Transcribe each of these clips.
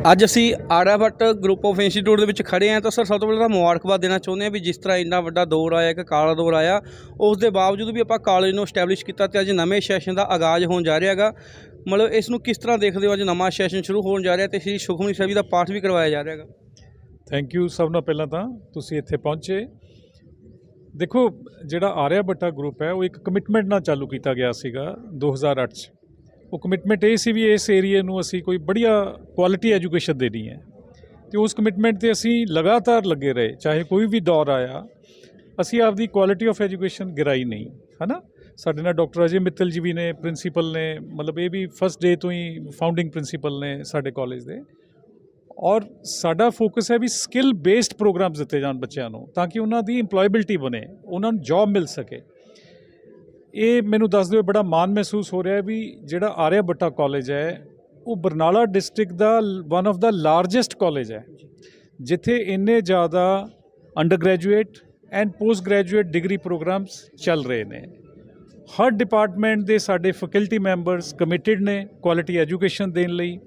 ਅੱਜ ਅਸੀਂ ਆੜਾਵਟ group of institute ਦੇ ਵਿੱਚ ਖੜੇ ਹਾਂ ਤਾਂ ਸਰ ਸਭ ਤੋਂ ਪਹਿਲਾਂ ਤਾਂ ਮੁਬਾਰਕਬਾਦ ਦੇਣਾ ਚਾਹੁੰਦੇ ਹਾਂ ਵੀ ਜਿਸ ਤਰ੍ਹਾਂ ਇੰਨਾ ਵੱਡਾ ਦੌਰ ਆਇਆ, ਇੱਕ ਕਾਲਾ ਦੌਰ ਆਇਆ, ਉਸ ਦੇ ਬਾਵਜੂਦ ਵੀ ਆਪਾਂ ਕਾਲਜ ਨੂੰ ਸਟੈਬਲਿਸ਼ ਕੀਤਾ ਤੇ ਅੱਜ ਨਵੇਂ ਸੈਸ਼ਨ ਦਾ ਆਗਾਜ਼ ਹੋਣ ਜਾ ਰਿਹਾ ਹੈਗਾ। ਮਤਲਬ ਇਸ ਨੂੰ ਕਿਸ ਤਰ੍ਹਾਂ ਦੇਖਦੇ ਹੋ ਅੱਜ ਨਵਾਂ ਸੈਸ਼ਨ ਸ਼ੁਰੂ ਹੋਣ ਜਾ ਰਿਹਾ ਤੇ ਸ੍ਰੀ ਸੁਖਮਨੀ ਸਾਹਿਬ ਜੀ ਦਾ ਪਾਠ ਵੀ ਕਰਵਾਇਆ ਜਾ ਰਿਹਾ ਹੈਗਾ? ਥੈਂਕ ਯੂ ਸਭ ਨਾਲ ਪਹਿਲਾਂ ਤਾਂ ਤੁਸੀਂ ਇੱਥੇ ਪਹੁੰਚੇ। ਦੇਖੋ, ਜਿਹੜਾ ਆਰਿਆ ਬੱਟਾ ਗਰੁੱਪ ਹੈ, ਉਹ ਇੱਕ ਕਮਿਟਮੈਂਟ ਨਾਲ ਚਾਲੂ ਕੀਤਾ ਗਿਆ ਸੀਗਾ 2008 ਚ। ਉਹ ਕਮਿਟਮੈਂਟ ਇਹ ਸੀ ਵੀ ਇਸ ਏਰੀਏ ਨੂੰ ਅਸੀਂ ਕੋਈ ਬੜੀਆ ਕੁਆਲਿਟੀ ਐਜੂਕੇਸ਼ਨ ਦੇਣੀ ਹੈ। ਤੇ ਉਸ ਕਮਿਟਮੈਂਟ ਤੇ ਅਸੀਂ ਲਗਾਤਾਰ ਲੱਗੇ ਰਹੇ, ਚਾਹੇ ਕੋਈ ਵੀ ਦੌਰ ਆਇਆ, ਅਸੀਂ ਆਪਦੀ ਕੁਆਲਿਟੀ ਆਫ ਐਜੂਕੇਸ਼ਨ ਗਿਰਾਈ ਨਹੀਂ, ਹਨਾ? ਸਾਡੇ ਨਾਲ ਡਾਕਟਰ ਅਜੇ ਮਿੱਤਲ ਜੀ ਵੀ ਨੇ ਪ੍ਰਿੰਸੀਪਲ ਨੇ, ਮਤਲਬ ਇਹ ਵੀ ਫਸਟ ਡੇ ਤੋਂ ਹੀ ਫਾਊਂਡਿੰਗ ਪ੍ਰਿੰਸੀਪਲ ਨੇ ਸਾਡੇ ਕਾਲਜ ਦੇ। ਔਰ ਸਾਡਾ ਫੋਕਸ ਹੈ ਵੀ ਸਕਿੱਲ ਬੇਸਡ ਪ੍ਰੋਗਰਾਮਸ ਦਿੱਤੇ ਜਾਣ ਬੱਚਿਆਂ ਨੂੰ, ਤਾਂ ਕਿ ਉਹਨਾਂ ਦੀ EMPLOYABILITY ਬਣੇ, ਉਹਨਾਂ ਨੂੰ ਜੌਬ ਮਿਲ ਸਕੇ। ਇਹ ਮੈਨੂੰ ਦੱਸਦੇ ਹੋਏ ਬੜਾ ਮਾਣ ਮਹਿਸੂਸ ਹੋ ਰਿਹਾ ਵੀ ਜਿਹੜਾ ਆਰਿਆ ਬੱਟਾ ਕਾਲਜ ਹੈ, ਉਹ Barnala district the one of the largest college ਹੈ। ਜਿੱਥੇ ਇੰਨੇ ਜ਼ਿਆਦਾ undergraduate and postgraduate degree programs ਚੱਲ ਰਹੇ ਨੇ। ਹਰ ਡਿਪਾਰਟਮੈਂਟ ਦੇ ਸਾਡੇ ਫੈਕਲਟੀ ਮੈਂਬਰਸ ਕਮਿਟਿਡ ਨੇ ਕੁਆਲਿਟੀ ਐਜੂਕੇਸ਼ਨ ਦੇਣ ਲਈ।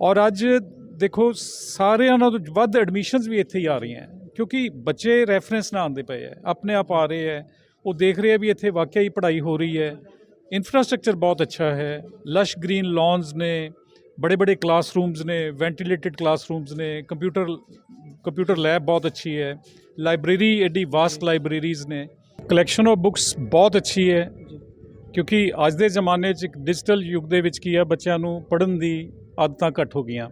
ਔਰ ਅੱਜ ਦੇਖੋ, ਸਾਰਿਆਂ ਨਾਲੋਂ ਵੱਧ ਐਡਮਿਸ਼ਨਸ ਵੀ ਇੱਥੇ ਹੀ ਆ ਰਹੀਆਂ। ਕਿਉਂਕਿ ਬੱਚੇ ਰੈਫਰੈਂਸ ਨਾਲ ਆਉਂਦੇ ਪਏ ਹੈ। ਆਪਣੇ ਆਪ ਆ ਰਹੇ ਹੈ। ਉਹ ਦੇਖ ਰਹੇ ਆ ਵੀ ਇੱਥੇ ਵਾਕਿਆ ਹੀ ਪੜ੍ਹਾਈ ਹੋ ਰਹੀ ਹੈ। ਇਨਫਰਾਸਟ੍ਰਕਚਰ ਬਹੁਤ ਅੱਛਾ ਹੈ। ਲਸ਼ ਗ੍ਰੀਨ ਲੌਨਸ ਨੇ, ਬੜੇ ਬੜੇ ਕਲਾਸਰੂਮਸ ਨੇ ਵੈਂਟੀਲੇਟਡ ਕਲਾਸਰੂਮਸ ਨੇ ਕੰਪਿਊਟਰ ਕੰਪਿਊਟਰ ਲੈਬ ਬਹੁਤ ਅੱਛੀ ਹੈ। ਲਾਇਬ੍ਰੇਰੀ ਐਡੀ ਵਾਸਟ ਲਾਇਬ੍ਰੇਰੀਜ਼ ਨੇ। ਕਲੈਕਸ਼ਨ ਆਫ ਬੁੱਕਸ ਬਹੁਤ ਅੱਛੀ ਹੈ। ਕਿਉਂਕਿ ਅੱਜ ਦੇ ਜ਼ਮਾਨੇ 'ਚ ਇੱਕ ਡਿਜੀਟਲ ਯੁੱਗ ਦੇ ਵਿੱਚ ਕੀ ਆ, ਬੱਚਿਆਂ ਨੂੰ ਪੜ੍ਹਨ ਦੀ ਆਦਤਾਂ ਘੱਟ ਹੋ ਗਈਆਂ।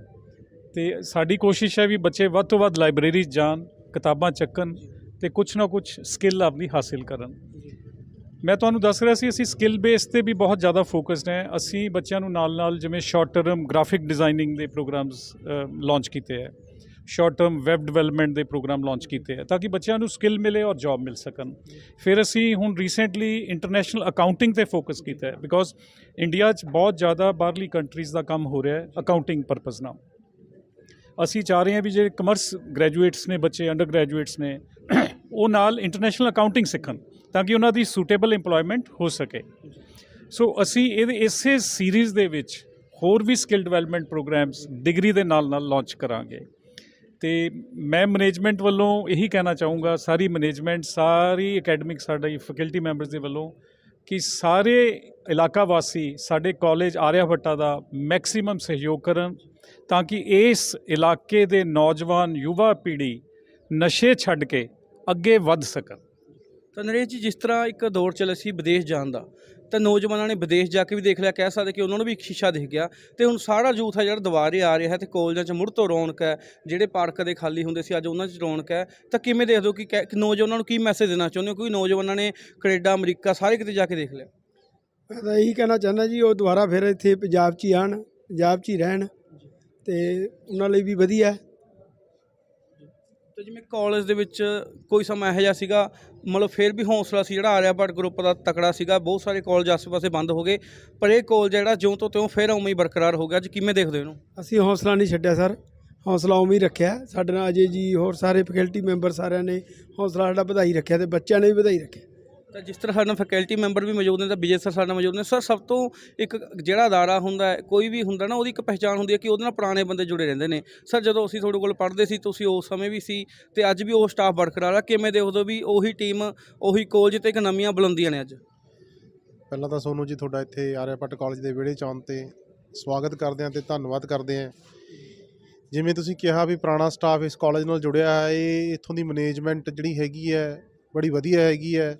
ਤੇ ਸਾਡੀ ਕੋਸ਼ਿਸ਼ ਹੈ ਵੀ ਬੱਚੇ ਵੱਧ ਤੋਂ ਵੱਧ ਲਾਇਬ੍ਰੇਰੀ ਜਾਣ, ਕਿਤਾਬਾਂ ਚੱਕਣ। ਤੇ ਕੁਝ ਨਾ ਕੁਝ ਸਕਿੱਲ ਆਪਣੀ ਹਾਸਿਲ ਕਰਨ। ਮੈਂ ਤੁਹਾਨੂੰ ਦੱਸ ਰਿਹਾ ਸੀ, ਅਸੀਂ ਸਕਿੱਲ ਬੇਸ ਤੇ ਵੀ ਬਹੁਤ ਜ਼ਿਆਦਾ ਫੋਕਸਡ ਹੈ। ਅਸੀਂ ਬੱਚਿਆਂ ਨੂੰ ਨਾਲ ਨਾਲ ਜਿਵੇਂ ਸ਼ਾਰਟ ਟਰਮ ਗ੍ਰਾਫਿਕ ਡਿਜ਼ਾਈਨਿੰਗ ਦੇ ਪ੍ਰੋਗਰਾਮਸ ਲਾਂਚ ਕੀਤੇ ਹੈ। ਸ਼ਾਰਟ ਟਰਮ ਵੈਬ ਡਿਵੈਲਪਮੈਂਟ ਦੇ ਪ੍ਰੋਗਰਾਮ ਲਾਂਚ ਕੀਤੇ ਹੈ, ਤਾਂ ਕਿ ਬੱਚਿਆਂ ਨੂੰ ਸਕਿੱਲ ਮਿਲੇ ਔਰ ਜੌਬ ਮਿਲ ਸਕਣ। ਫਿਰ ਅਸੀਂ ਹੁਣ ਰੀਸੈਂਟਲੀ ਇੰਟਰਨੈਸ਼ਨਲ ਅਕਾਊਂਟਿੰਗ ਤੇ ਫੋਕਸ ਕੀਤਾ ਹੈ ਬਿਕੋਜ਼ ਇੰਡੀਆ 'ਚ ਬਹੁਤ ਜ਼ਿਆਦਾ ਬਾਹਰਲੀ ਕੰਟਰੀਜ਼ ਦਾ ਕੰਮ ਹੋ ਰਿਹਾ ਹੈ ਅਕਾਊਂਟਿੰਗ ਪਰਪਸ ਨਾਲ। ਅਸੀਂ ਚਾਹ ਰਹੇ ਹਾਂ ਵੀ ਜਿਹੜੇ ਕਮਰਸ ਗ੍ਰੈਜੂਏਟਸ ਨੇ, ਬੱਚੇ ਅੰਡਰ ਗ੍ਰੈਜੂਏਟਸ ਨੇ ਉਹ ਨਾਲ ਇੰਟਰਨੈਸ਼ਨਲ ਅਕਾਊਂਟਿੰਗ ਸਿੱਖਣ ਤਾਂ ਕਿ ਉਹਨਾਂ ਦੀ ਸੂਟੇਬਲ EMPLOYMENT ਹੋ ਸਕੇ। ਸੋ ਅਸੀਂ ਇਹਦੇ ਇਸੇ ਸੀਰੀਜ਼ ਦੇ ਵਿੱਚ ਹੋਰ ਵੀ ਸਕਿੱਲ ਡਿਵੈਲਪਮੈਂਟ ਪ੍ਰੋਗਰਾਮਸ ਡਿਗਰੀ ਦੇ ਨਾਲ ਨਾਲ ਲਾਂਚ ਕਰਾਂਗੇ। ਤੇ ਮੈਂ ਮੈਨੇਜਮੈਂਟ ਵੱਲੋਂ ਇਹੀ ਕਹਿਣਾ ਚਾਹੂੰਗਾ, ਸਾਰੀ ਮੈਨੇਜਮੈਂਟ ਸਾਰੀ ਅਕੈਡਮਿਕ ਸਾਡੀ ਫੈਕਲਟੀ ਮੈਂਬਰਸ ਦੇ ਵੱਲੋਂ ਕਿ ਸਾਰੇ ਇਲਾਕਾ ਵਾਸੀ ਸਾਡੇ ਕਾਲਜ ਆਰਿਆ ਭੱਟਾ ਦਾ ਮੈਕਸਿਮਮ ਸਹਿਯੋਗ ਕਰਨ ਤਾਂ ਕਿ ਇਸ ਇਲਾਕੇ ਦੇ ਨੌਜਵਾਨ, ਯੁਵਾ ਪੀੜ੍ਹੀ ਨਸ਼ੇ ਛੱਡ ਕੇ ਅੱਗੇ ਵੱਧ ਸਕਣ। ਤਾਂ ਨਰੇਸ਼ ਜੀ ਜਿਸ ਤਰ੍ਹਾਂ ਇੱਕ ਦੌਰ ਚੱਲਿਆ ਸੀ ਵਿਦੇਸ਼ ਜਾਣ ਦਾ ਤਾਂ ਨੌਜਵਾਨਾਂ ਨੇ ਵਿਦੇਸ਼ ਜਾ ਕੇ ਵੀ ਦੇਖ ਲਿਆ ਕਹਿ ਸਕਦੇ ਕਿ ਉਹਨਾਂ ਨੂੰ ਵੀ ਇੱਕ ਸ਼ੀਸ਼ਾ ਦਿਖ ਗਿਆ। ਤੇ ਹੁਣ ਸਾਰਾ ਯੂਥ ਹੈ ਜਿਹੜਾ ਦੁਬਾਰੇ ਆ ਰਿਹਾ ਹੈ ਤੇ ਕਾਲਜਾਂ 'ਚ ਮੁੜ ਤੋਂ ਰੌਣਕ ਹੈ ਜਿਹੜੇ ਪਾਰਕ ਦੇ ਖਾਲੀ ਹੁੰਦੇ ਸੀ ਅੱਜ ਉਹਨਾਂ 'ਚ ਰੌਣਕ ਹੈ। ਤਾਂ ਕਿਵੇਂ ਦੇਖਦੇ ਹੋ ਕਿ ਕਿ ਨੌਜਵਾਨਾਂ ਨੂੰ ਕੀ ਮੈਸੇਜ ਦੇਣਾ ਚਾਹੁੰਦੇ ਹੋ? ਕਿਉਂਕਿ ਨੌਜਵਾਨਾਂ ਨੇ ਕੈਨੇਡਾ ਅਮਰੀਕਾ ਸਾਰੇ ਕਿਤੇ ਜਾ ਕੇ ਦੇਖ ਲਿਆ। ਮੈਂ ਤਾਂ ਇਹੀ ਕਹਿਣਾ ਚਾਹੁੰਦਾ ਜੀ ਉਹ ਦੁਬਾਰਾ ਫਿਰ ਇੱਥੇ ਪੰਜਾਬ 'ਚ ਹੀ ਆਉਣ ਪੰਜਾਬ 'ਚ ਹੀ ਰਹਿਣ ਤੇ ਉਹਨਾਂ ਲਈ ਵੀ ਵਧੀਆ ਹੈ। ਤੇ ਜਿਵੇਂ ਕਾਲਜ ਦੇ ਵਿੱਚ ਕੋਈ ਸਮਾਂ ਇਹੋ ਜਿਹਾ ਸੀਗਾ, ਮਤਲਬ ਫਿਰ ਵੀ ਹੌਸਲਾ ਸੀ ਜਿਹੜਾ ਆਰਿਆਭੱਟ ਗਰੁੱਪ ਦਾ ਤਕੜਾ ਸੀਗਾ, ਬਹੁਤ ਸਾਰੇ ਕਾਲਜ ਆਸ-ਪਾਸੇ ਬੰਦ ਹੋ ਗਏ, ਪਰ ਇਹ ਕਾਲਜ ਜਿਹੜਾ ਜਿਉਂ ਤੋਂ ਤਿਉਂ ਫਿਰ ਉਵੇਂ ਹੀ ਬਰਕਰਾਰ ਹੋ ਗਿਆ। ਅੱਜ ਕਿਵੇਂ ਦੇਖਦੇ ਹੋ ਇਹਨੂੰ? ਅਸੀਂ ਹੌਸਲਾ ਨਹੀਂ ਛੱਡਿਆ ਸਰ, ਹੌਸਲਾ ਉਵੇਂ ਹੀ ਰੱਖਿਆ। ਸਾਡੇ ਨਾਲ ਅਜੇ ਜੀ ਹੋਰ ਸਾਰੇ ਫੈਕਲਟੀ ਮੈਂਬਰ ਸਾਰਿਆਂ ਨੇ ਹੌਸਲਾ ਸਾਡਾ ਵਧਾਈ ਰੱਖਿਆ ਤੇ ਬੱਚਿਆਂ ਨੇ ਵੀ ਵਧਾਈ ਰੱਖਿਆ। ਤਾਂ ਜਿਸ ਤਰ੍ਹਾਂ ਸਾਡੇ ਨਾਲ ਫੈਕਲਟੀ ਮੈਂਬਰ ਵੀ ਮੌਜੂਦ ਨੇ ਤਾਂ ਵਿਜੇ ਸਰ ਸਾਡੇ ਨਾਲ ਮੌਜੂਦ ਨੇ। ਸਰ ਸਭ ਤੋਂ ਇੱਕ ਜਿਹੜਾ ਅਦਾਰਾ ਹੁੰਦਾ ਕੋਈ ਵੀ ਹੁੰਦਾ ਨਾ, ਉਹਦੀ ਇੱਕ ਪਹਿਚਾਣ ਹੁੰਦੀ ਹੈ ਕਿ ਉਹਦੇ ਨਾਲ ਪੁਰਾਣੇ ਬੰਦੇ ਜੁੜੇ ਰਹਿੰਦੇ ਨੇ। ਸਰ ਜਦੋਂ ਅਸੀਂ ਤੁਹਾਡੇ ਕੋਲ ਪੜ੍ਹਦੇ ਸੀ, ਤੁਸੀਂ ਉਸ ਸਮੇਂ ਵੀ ਸੀ ਤੇ ਅੱਜ ਵੀ ਉਹ ਸਟਾਫ ਬਰਕਰਾਰ ਆ। ਕਿਵੇਂ ਦੇਖਦੇ ਹੋ ਵੀ ਉਹੀ ਟੀਮ ਉਹੀ ਕਾਲਜ ਤੇ ਇੱਕ ਨਵੀਆਂ ਬੁਲੰਦੀਆਂ ਨੇ ਅੱਜ? ਪਹਿਲਾਂ ਤਾਂ ਸੋਨੂੰ ਜੀ, ਤੁਹਾਡਾ ਇੱਥੇ ਆਰਿਆਪੱਟ ਕਾਲਜ ਦੇ ਵਿਹੜੇ 'ਚ ਆਉਣ ਤੇ ਸਵਾਗਤ ਕਰਦੇ ਹਾਂ ਤੇ ਧੰਨਵਾਦ ਕਰਦੇ ਹਾਂ। ਜਿਵੇਂ ਤੁਸੀਂ ਕਿਹਾ ਵੀ ਪੁਰਾਣਾ ਸਟਾਫ ਇਸ ਕਾਲਜ ਨਾਲ ਜੁੜਿਆ ਹੈ, ਇਹ ਇੱਥੋਂ ਦੀ ਮੈਨੇਜਮੈਂਟ ਜਿਹੜੀ ਹੈਗੀ ਹੈ, ਬੜੀ ਵਧੀਆ ਹੈਗੀ ਹੈ।